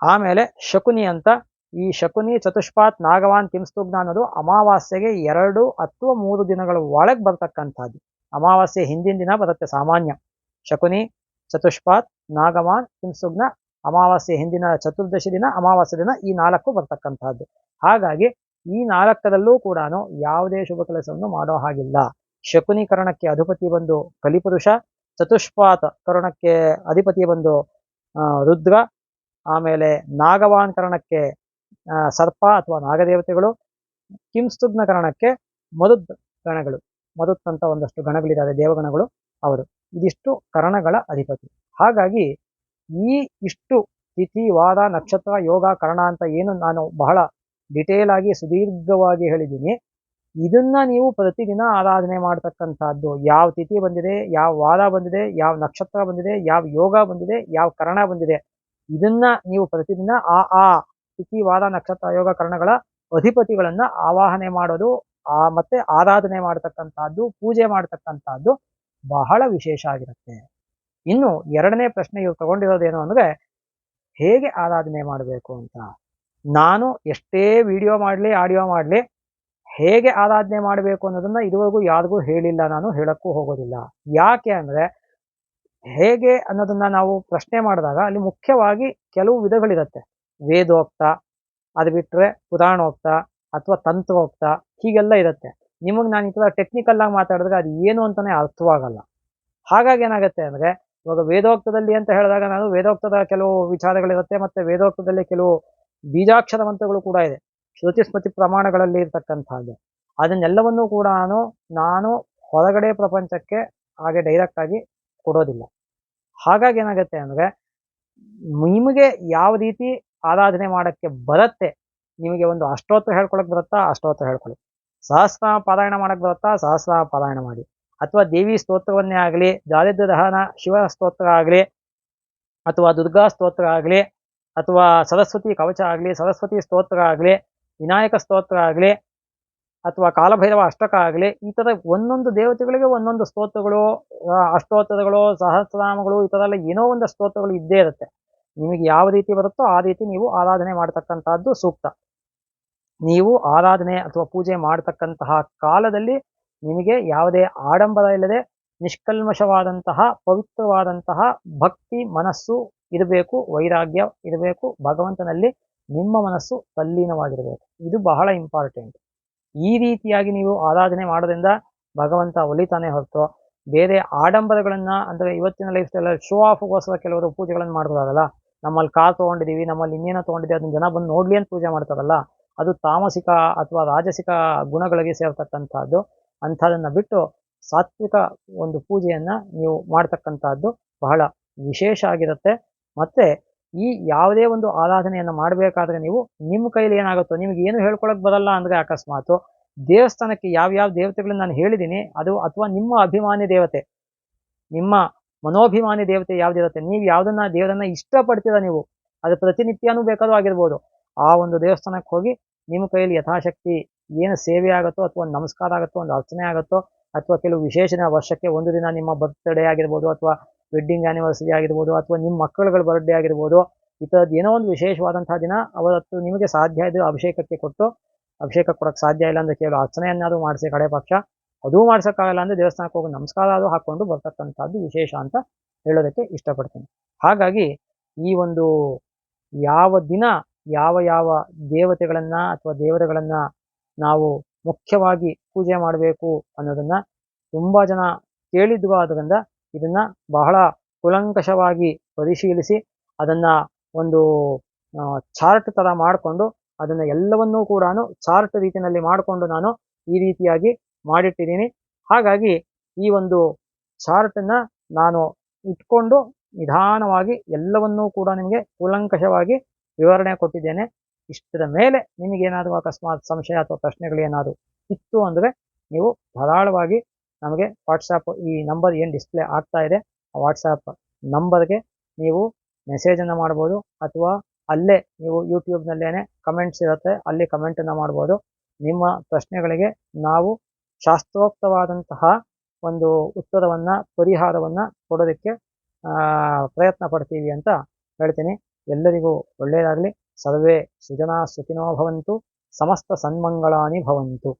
ಆಮೇಲೆ ಶಕುನಿ ಅಂತ, ಈ ಶಕುನಿ ಚತುಷ್ಪಾತ್ ನಾಗವಾನ್ ಕಿಂಸ್ತುಗ್ನ ಅನ್ನೋದು ಅಮಾವಾಸ್ಯೆಗೆ ಎರಡು ಅಥವಾ ಮೂರು ದಿನಗಳ ಒಳಗೆ ಬರ್ತಕ್ಕಂಥದ್ದು. ಅಮಾವಾಸ್ಯೆ ಹಿಂದಿನ ದಿನ ಬರುತ್ತೆ ಸಾಮಾನ್ಯ. ಶಕುನಿ, ಚತುಷ್ಪಾತ್, ನಾಗವಾನ್, ಕಿಂಸ್ತುಗ್ನ ಅಮಾವಾಸ್ಯೆ ಹಿಂದಿನ ಚತುರ್ದಶಿ ದಿನ, ಅಮಾವಾಸ್ಯೆ ದಿನ ಈ ನಾಲ್ಕು ಬರ್ತಕ್ಕಂಥದ್ದು. ಹಾಗಾಗಿ ಈ ನಾಲ್ಕರಲ್ಲೂ ಕೂಡ ಯಾವುದೇ ಶುಭ ಕೆಲಸವನ್ನು ಮಾಡೋ ಹಾಗಿಲ್ಲ. ಶಕುನೀಕರಣಕ್ಕೆ ಅಧಿಪತಿ ಬಂದು ಕಲಿಪುರುಷ ಚತುಷ್ಪಾತ್ ಕರಣಕ್ಕೆ ಅಧಿಪತಿ ಬಂದು ರುದ್ರ ಆಮೇಲೆ ನಾಗವಾನ್ ಕರಣಕ್ಕೆ ಸರ್ಪ ಅಥವಾ ನಾಗದೇವತೆಗಳು ಕಿಂಸ್ತುಗ್ನ ಕರಣಕ್ಕೆ ಮರುದ್ ಗಣಗಳು. ಮರುತ್ ಅಂತ ಒಂದಷ್ಟು ಗಣಗಳಿದ್ದಾರೆ ದೇವಗಣಗಳು ಅವರು. ಇದಿಷ್ಟು ಕರಣಗಳ ಅಧಿಪತಿ. ಹಾಗಾಗಿ ಈ ಇಷ್ಟು ತಿಥಿ ವಾರ ನಕ್ಷತ್ರ ಯೋಗ ಕರಣ ಅಂತ ಏನು ನಾನು ಬಹಳ ಡಿಟೇಲ್ ಆಗಿ ಸುದೀರ್ಘವಾಗಿ ಹೇಳಿದ್ದೀನಿ. ಇದನ್ನ ನೀವು ಪ್ರತಿದಿನ ಆರಾಧನೆ ಮಾಡ್ತಕ್ಕಂಥದ್ದು. ಯಾವ ತಿಥಿ ಬಂದಿದೆ, ಯಾವ ವಾರ ಬಂದಿದೆ, ಯಾವ ನಕ್ಷತ್ರ ಬಂದಿದೆ, ಯಾವ ಯೋಗ ಬಂದಿದೆ, ಯಾವ ಕರಣ ಬಂದಿದೆ. ಇದನ್ನ ನೀವು ಪ್ರತಿದಿನ ಆ ಆ ತಿಥಿ, ವಾರ, ನಕ್ಷತ್ರ, ಯೋಗ ಕರಣಗಳ ಅಧಿಪತಿಗಳನ್ನ ಆವಾಹನೆ ಮಾಡೋದು, ಆ ಮತ್ತೆ ಆರಾಧನೆ ಮಾಡ್ತಕ್ಕಂಥದ್ದು, ಪೂಜೆ ಮಾಡ್ತಕ್ಕಂಥದ್ದು ಬಹಳ ವಿಶೇಷ ಆಗಿರುತ್ತೆ. ಇನ್ನು ಎರಡನೇ ಪ್ರಶ್ನೆ ಇವ್ರು ತಗೊಂಡಿರೋದೇನು ಅಂದ್ರೆ, ಹೇಗೆ ಆರಾಧನೆ ಮಾಡಬೇಕು ಅಂತ? ನಾನು ಎಷ್ಟೇ ವಿಡಿಯೋ ಮಾಡಲಿ ಆಡಿಯೋ ಮಾಡಲಿ ಹೇಗೆ ಆರಾಧನೆ ಮಾಡಬೇಕು ಅನ್ನೋದನ್ನ ಇದುವರೆಗೂ ಯಾರಿಗೂ ಹೇಳಿಲ್ಲ, ನಾನು ಹೇಳಕ್ಕೂ ಹೋಗೋದಿಲ್ಲ. ಯಾಕೆ ಅಂದ್ರೆ, ಹೇಗೆ ಅನ್ನೋದನ್ನ ನಾವು ಪ್ರಶ್ನೆ ಮಾಡಿದಾಗ ಅಲ್ಲಿ ಮುಖ್ಯವಾಗಿ ಕೆಲವು ವಿಧಗಳಿರುತ್ತೆ. ವೇದೋಕ್ತ, ಅದು ಬಿಟ್ರೆ ಪುರಾಣೋಕ್ತ ಅಥವಾ ತಂತ್ರೋಕ್ತ, ಹೀಗೆಲ್ಲ ಇರುತ್ತೆ. ನಿಮಗೆ ನಾನು ಈ ಥರ ಟೆಕ್ನಿಕಲ್ ಆಗಿ ಮಾತಾಡಿದ್ರೆ ಅದು ಏನು ಅಂತಾನೆ ಅರ್ಥವಾಗಲ್ಲ. ಹಾಗಾಗಿ ಏನಾಗುತ್ತೆ ಅಂದರೆ, ಇವಾಗ ವೇದೋಕ್ತದಲ್ಲಿ ಅಂತ ಹೇಳಿದಾಗ ನಾನು ವೇದೋಕ್ತದ ಕೆಲವು ವಿಚಾರಗಳಿರುತ್ತೆ, ಮತ್ತು ವೇದೋಕ್ತದಲ್ಲಿ ಕೆಲವು ಬೀಜಾಕ್ಷರ ಮಂತ್ರಗಳು ಕೂಡ ಇದೆ. ಸ್ಮೃತಿ ಪ್ರಮಾಣಗಳಲ್ಲಿ ಇರ್ತಕ್ಕಂಥದ್ದು ಅದನ್ನೆಲ್ಲವನ್ನೂ ಕೂಡ ನಾನು ಹೊರಗಡೆ ಪ್ರಪಂಚಕ್ಕೆ ಹಾಗೆ ಡೈರೆಕ್ಟ್ ಆಗಿ ಕೊಡೋದಿಲ್ಲ. ಹಾಗಾಗಿ ಏನಾಗುತ್ತೆ ಅಂದರೆ, ನಿಮಗೆ ಯಾವ ರೀತಿ ಆರಾಧನೆ ಮಾಡೋಕ್ಕೆ ಬರುತ್ತೆ, ನಿಮಗೆ ಒಂದು ಅಷ್ಟೋತ್ತರ ಹೇಳ್ಕೊಳಕ್ ಬರುತ್ತಾ ಅಷ್ಟೋತ್ತರ ಹೇಳ್ಕೊಳ್ಳಿ ಸಹಸ್ರ ಪಾರಾಯಣ ಮಾಡಕ್ ಬರುತ್ತಾ, ಸಹಸ್ರ ಪಾರಾಯಣ ಮಾಡಿ. ಅಥವಾ ದೇವಿ ಸ್ತೋತ್ರವನ್ನೇ ಆಗಲಿ ದಾರಿದ್ರ್ಯ ದಹನ, ಶಿವ ಸ್ತೋತ್ರ ಆಗಲಿ, ಅಥವಾ ದುರ್ಗಾ ಸ್ತೋತ್ರ ಆಗಲಿ, ಅಥವಾ ಸರಸ್ವತಿ ಕವಚ ಆಗಲಿ, ಸರಸ್ವತಿ ಸ್ತೋತ್ರ ಆಗಲಿ ವಿನಾಯಕ ಸ್ತೋತ್ರ ಆಗಲಿ ಅಥವಾ ಕಾಲಭೈರವ ಅಷ್ಟಕ ಆಗಲಿ ಈ ಥರ ಒಂದೊಂದು ದೇವತೆಗಳಿಗೆ ಒಂದೊಂದು ಸ್ತೋತ್ರಗಳು ಅಷ್ಟೋತ್ತರಗಳು, ಸಹಸ್ರನಾಮಗಳು, ಈ ಥರ ಎಲ್ಲ ಏನೋ ಒಂದು ಸ್ತೋತ್ರಗಳು ಇದ್ದೇ ಇರುತ್ತೆ. ನಿಮಗೆ ಯಾವ ರೀತಿ ಬರುತ್ತೋ ಆ ರೀತಿ ನೀವು ಆರಾಧನೆ ಮಾಡ್ತಕ್ಕಂಥದ್ದು ಸೂಕ್ತ. ನೀವು ಆರಾಧನೆ ಅಥವಾ ಪೂಜೆ ಮಾಡ್ತಕ್ಕಂತಹ ಕಾಲದಲ್ಲಿ ನಿಮಗೆ ಯಾವುದೇ ಆಡಂಬರ ಇಲ್ಲದೆ ನಿಷ್ಕಲ್ಮಶವಾದಂತಹ, ಪವಿತ್ರವಾದಂತಹ ಭಕ್ತಿ, ಮನಸ್ಸು ಇರಬೇಕು, ವೈರಾಗ್ಯ ಇರಬೇಕು, ಭಗವಂತನಲ್ಲಿ ನಿಮ್ಮ ಮನಸ್ಸು ತಲ್ಲೀನವಾಗಿರಬೇಕು. ಇದು ಬಹಳ ಇಂಪಾರ್ಟೆಂಟ್ ಈ ರೀತಿಯಾಗಿ ನೀವು ಆರಾಧನೆ ಮಾಡೋದ್ರಿಂದ ಭಗವಂತ ಒಲಿತಾನೆ ಹೊರತು ಬೇರೆ ಆಡಂಬರಗಳನ್ನು ಅಂದ್ರೆ ಇವತ್ತಿನ ಲೈಫ್ ಸ್ಟೈಲ್ ಶೋ ಆಫ್ಗೋಸ್ಕರ ಕೆಲವರು ಪೂಜೆಗಳನ್ನು ಮಾಡೋದಾಗಲ್ಲ ನಮ್ಮಲ್ಲಿ ಕಾರ್ ತೊಗೊಂಡಿದ್ದೀವಿ ನಮ್ಮಲ್ಲಿ ಇನ್ನೇನೋ ತೊಗೊಂಡಿದ್ದೀವಿ ಅದನ್ನ ಜನ ಬಂದು ನೋಡಲಿ ಅಂತ ಪೂಜೆ ಮಾಡ್ತಾರಲ್ಲ? ಅದು ತಾಮಸಿಕ ಅಥವಾ ರಾಜಸಿಕ ಗುಣಗಳಿಗೆ ಸೇರ್ತಕ್ಕಂಥದ್ದು ಅಂಥದನ್ನ ಬಿಟ್ಟು ಸಾತ್ವಿಕ ಒಂದು ಪೂಜೆಯನ್ನು ನೀವು ಮಾಡ್ತಕ್ಕಂಥದ್ದು ಬಹಳ ವಿಶೇಷ ಆಗಿರುತ್ತೆ. ಮತ್ತೆ ಈ ಯಾವುದೇ ಒಂದು ಆರಾಧನೆಯನ್ನು ಮಾಡಬೇಕಾದ್ರೆ ನೀವು ನಿಮ್ಮ ಕೈಲಿ ಏನಾಗುತ್ತೋ, ನಿಮ್ಗೆ ಏನು ಹೇಳ್ಕೊಳಕ್ ಬರಲ್ಲ ಅಂದ್ರೆ ಅಕಸ್ಮಾತು ದೇವಸ್ಥಾನಕ್ಕೆ ಯಾವ್ಯಾವ ದೇವತೆಗಳನ್ನ ನಾನು ಹೇಳಿದ್ದೀನಿ ಅದು ಅಥವಾ ನಿಮ್ಮ ಅಭಿಮಾನಿ ದೇವತೆ, ನಿಮ್ಮ ಮನೋಭಿಮಾನಿ ದೇವತೆ ಯಾವ್ದಿರುತ್ತೆ, ನೀವು ಯಾವ್ದನ್ನ ದೇವರನ್ನ ಇಷ್ಟಪಡ್ತೀರ ನೀವು, ಅದು ಪ್ರತಿನಿತ್ಯನೂ ಬೇಕಾದ್ರೂ ಆಗಿರ್ಬೋದು. ಆ ಒಂದು ದೇವಸ್ಥಾನಕ್ಕೆ ಹೋಗಿ ನಿಮ್ಮ ಕೈಯಲ್ಲಿ ಯಥಾಶಕ್ತಿ ಏನು ಸೇವೆ ಆಗುತ್ತೋ ಅಥವಾ ಒಂದು ನಮಸ್ಕಾರ ಆಗುತ್ತೋ, ಒಂದು ಅರ್ಚನೆ ಆಗುತ್ತೋ, ಅಥವಾ ಕೆಲವು ವಿಶೇಷ ವರ್ಷಕ್ಕೆ ಒಂದು ದಿನ ನಿಮ್ಮ ಬರ್ತ್ಡೇ ಆಗಿರ್ಬೋದು, ಅಥವಾ ವೆಡ್ಡಿಂಗ್ ಆ್ಯನಿವರ್ಸರಿ ಆಗಿರ್ಬೋದು ಅಥವಾ ನಿಮ್ಮ ಮಕ್ಕಳುಗಳ ಬರ್ಡೇ ಆಗಿರ್ಬೋದು, ಈ ಥರದ್ದು ಏನೋ ಒಂದು ವಿಶೇಷವಾದಂಥ ದಿನ ಅವತ್ತು ನಿಮಗೆ ಸಾಧ್ಯ ಇದೆ ಅಭಿಷೇಕಕ್ಕೆ ಕೊಟ್ಟು ಅಭಿಷೇಕ ಕೊಡೋಕ್ಕೆ ಸಾಧ್ಯ ಇಲ್ಲ ಅಂದರೆ ಕೇಳೋ ಅರ್ಚನೆಯನ್ನಾದರೂ ಮಾಡಿಸಿ ಕಡೆ ಪಕ್ಷ. ಅದೂ ಮಾಡ್ಸೋಕ್ಕಾಗಲ್ಲ ಅಂದರೆ ದೇವಸ್ಥಾನಕ್ಕೆ ಹೋಗಿ ನಮಸ್ಕಾರ ಅದು ಹಾಕ್ಕೊಂಡು ಬರ್ತಕ್ಕಂಥದ್ದು ವಿಶೇಷ ಅಂತ ಹೇಳೋದಕ್ಕೆ ಇಷ್ಟಪಡ್ತೀನಿ. ಹಾಗಾಗಿ ಈ ಒಂದು ಯಾವ ದಿನ ಯಾವ ಯಾವ ದೇವತೆಗಳನ್ನು ಅಥವಾ ದೇವರುಗಳನ್ನು ನಾವು ಮುಖ್ಯವಾಗಿ ಪೂಜೆ ಮಾಡಬೇಕು ಅನ್ನೋದನ್ನು ತುಂಬ ಜನ ಕೇಳಿದ್ವು ಆದ್ರಿಂದ ಇದನ್ನ ಬಹಳ ಕುಲಂಕಷವಾಗಿ ಪರಿಶೀಲಿಸಿ ಅದನ್ನ ಒಂದು ಚಾರ್ಟ್ ತರ ಮಾಡಿಕೊಂಡು ಅದನ್ನ ಎಲ್ಲವನ್ನೂ ಕೂಡ ಚಾರ್ಟ್ ರೀತಿಯಲ್ಲಿ ಮಾಡಿಕೊಂಡು ನಾನು ಈ ರೀತಿಯಾಗಿ ಮಾಡಿಟ್ಟಿದ್ದೀನಿ. ಹಾಗಾಗಿ ಈ ಒಂದು ಚಾರ್ಟನ್ನು ನಾನು ಇಟ್ಕೊಂಡು ನಿಧಾನವಾಗಿ ಎಲ್ಲವನ್ನೂ ಕೂಡ ನಿಮಗೆ ಕೂಲಂಕಷವಾಗಿ ವಿವರಣೆ ಕೊಟ್ಟಿದ್ದೇನೆ. ಇಷ್ಟರ ಮೇಲೆ ನಿಮಗೇನಾದರೂ ಅಕಸ್ಮಾತ್ ಸಂಶಯ ಅಥವಾ ಪ್ರಶ್ನೆಗಳು ಏನಾದರೂ ಇತ್ತು ಅಂದರೆ ನೀವು ಧಾರಾಳವಾಗಿ ನಮಗೆ ವಾಟ್ಸಾಪ್ ಈ ನಂಬರ್ ಏನು ಡಿಸ್ಪ್ಲೇ ಆಗ್ತಾ ಇದೆ, ಆ ವಾಟ್ಸಾಪ್ ನಂಬರ್ಗೆ ನೀವು ಮೆಸೇಜನ್ನು ಮಾಡ್ಬೋದು ಅಥವಾ ಅಲ್ಲೇ ನೀವು ಯೂಟ್ಯೂಬ್ನಲ್ಲೇ ಕಮೆಂಟ್ಸ್ ಇರುತ್ತೆ, ಅಲ್ಲಿ ಕಮೆಂಟನ್ನು ಮಾಡ್ಬೋದು. ನಿಮ್ಮ ಪ್ರಶ್ನೆಗಳಿಗೆ ನಾವು ಶಾಸ್ತ್ರೋಕ್ತವಾದಂತಹ ಒಂದು ಉತ್ತರವನ್ನು, ಪರಿಹಾರವನ್ನು ಕೊಡೋದಕ್ಕೆ ಪ್ರಯತ್ನ ಪಡ್ತೀವಿ ಅಂತ ಹೇಳ್ತೀನಿ. ಎಲ್ಲರಿಗೂ ಒಳ್ಳೆಯದಾಗಲಿ ಸರ್ವೇ ಸುಜನಾ ಸುಖಿನೋ ಭವಂತು, ಸಮಸ್ತ ಸನ್ಮಂಗಳಾನಿ ಭವಂತು.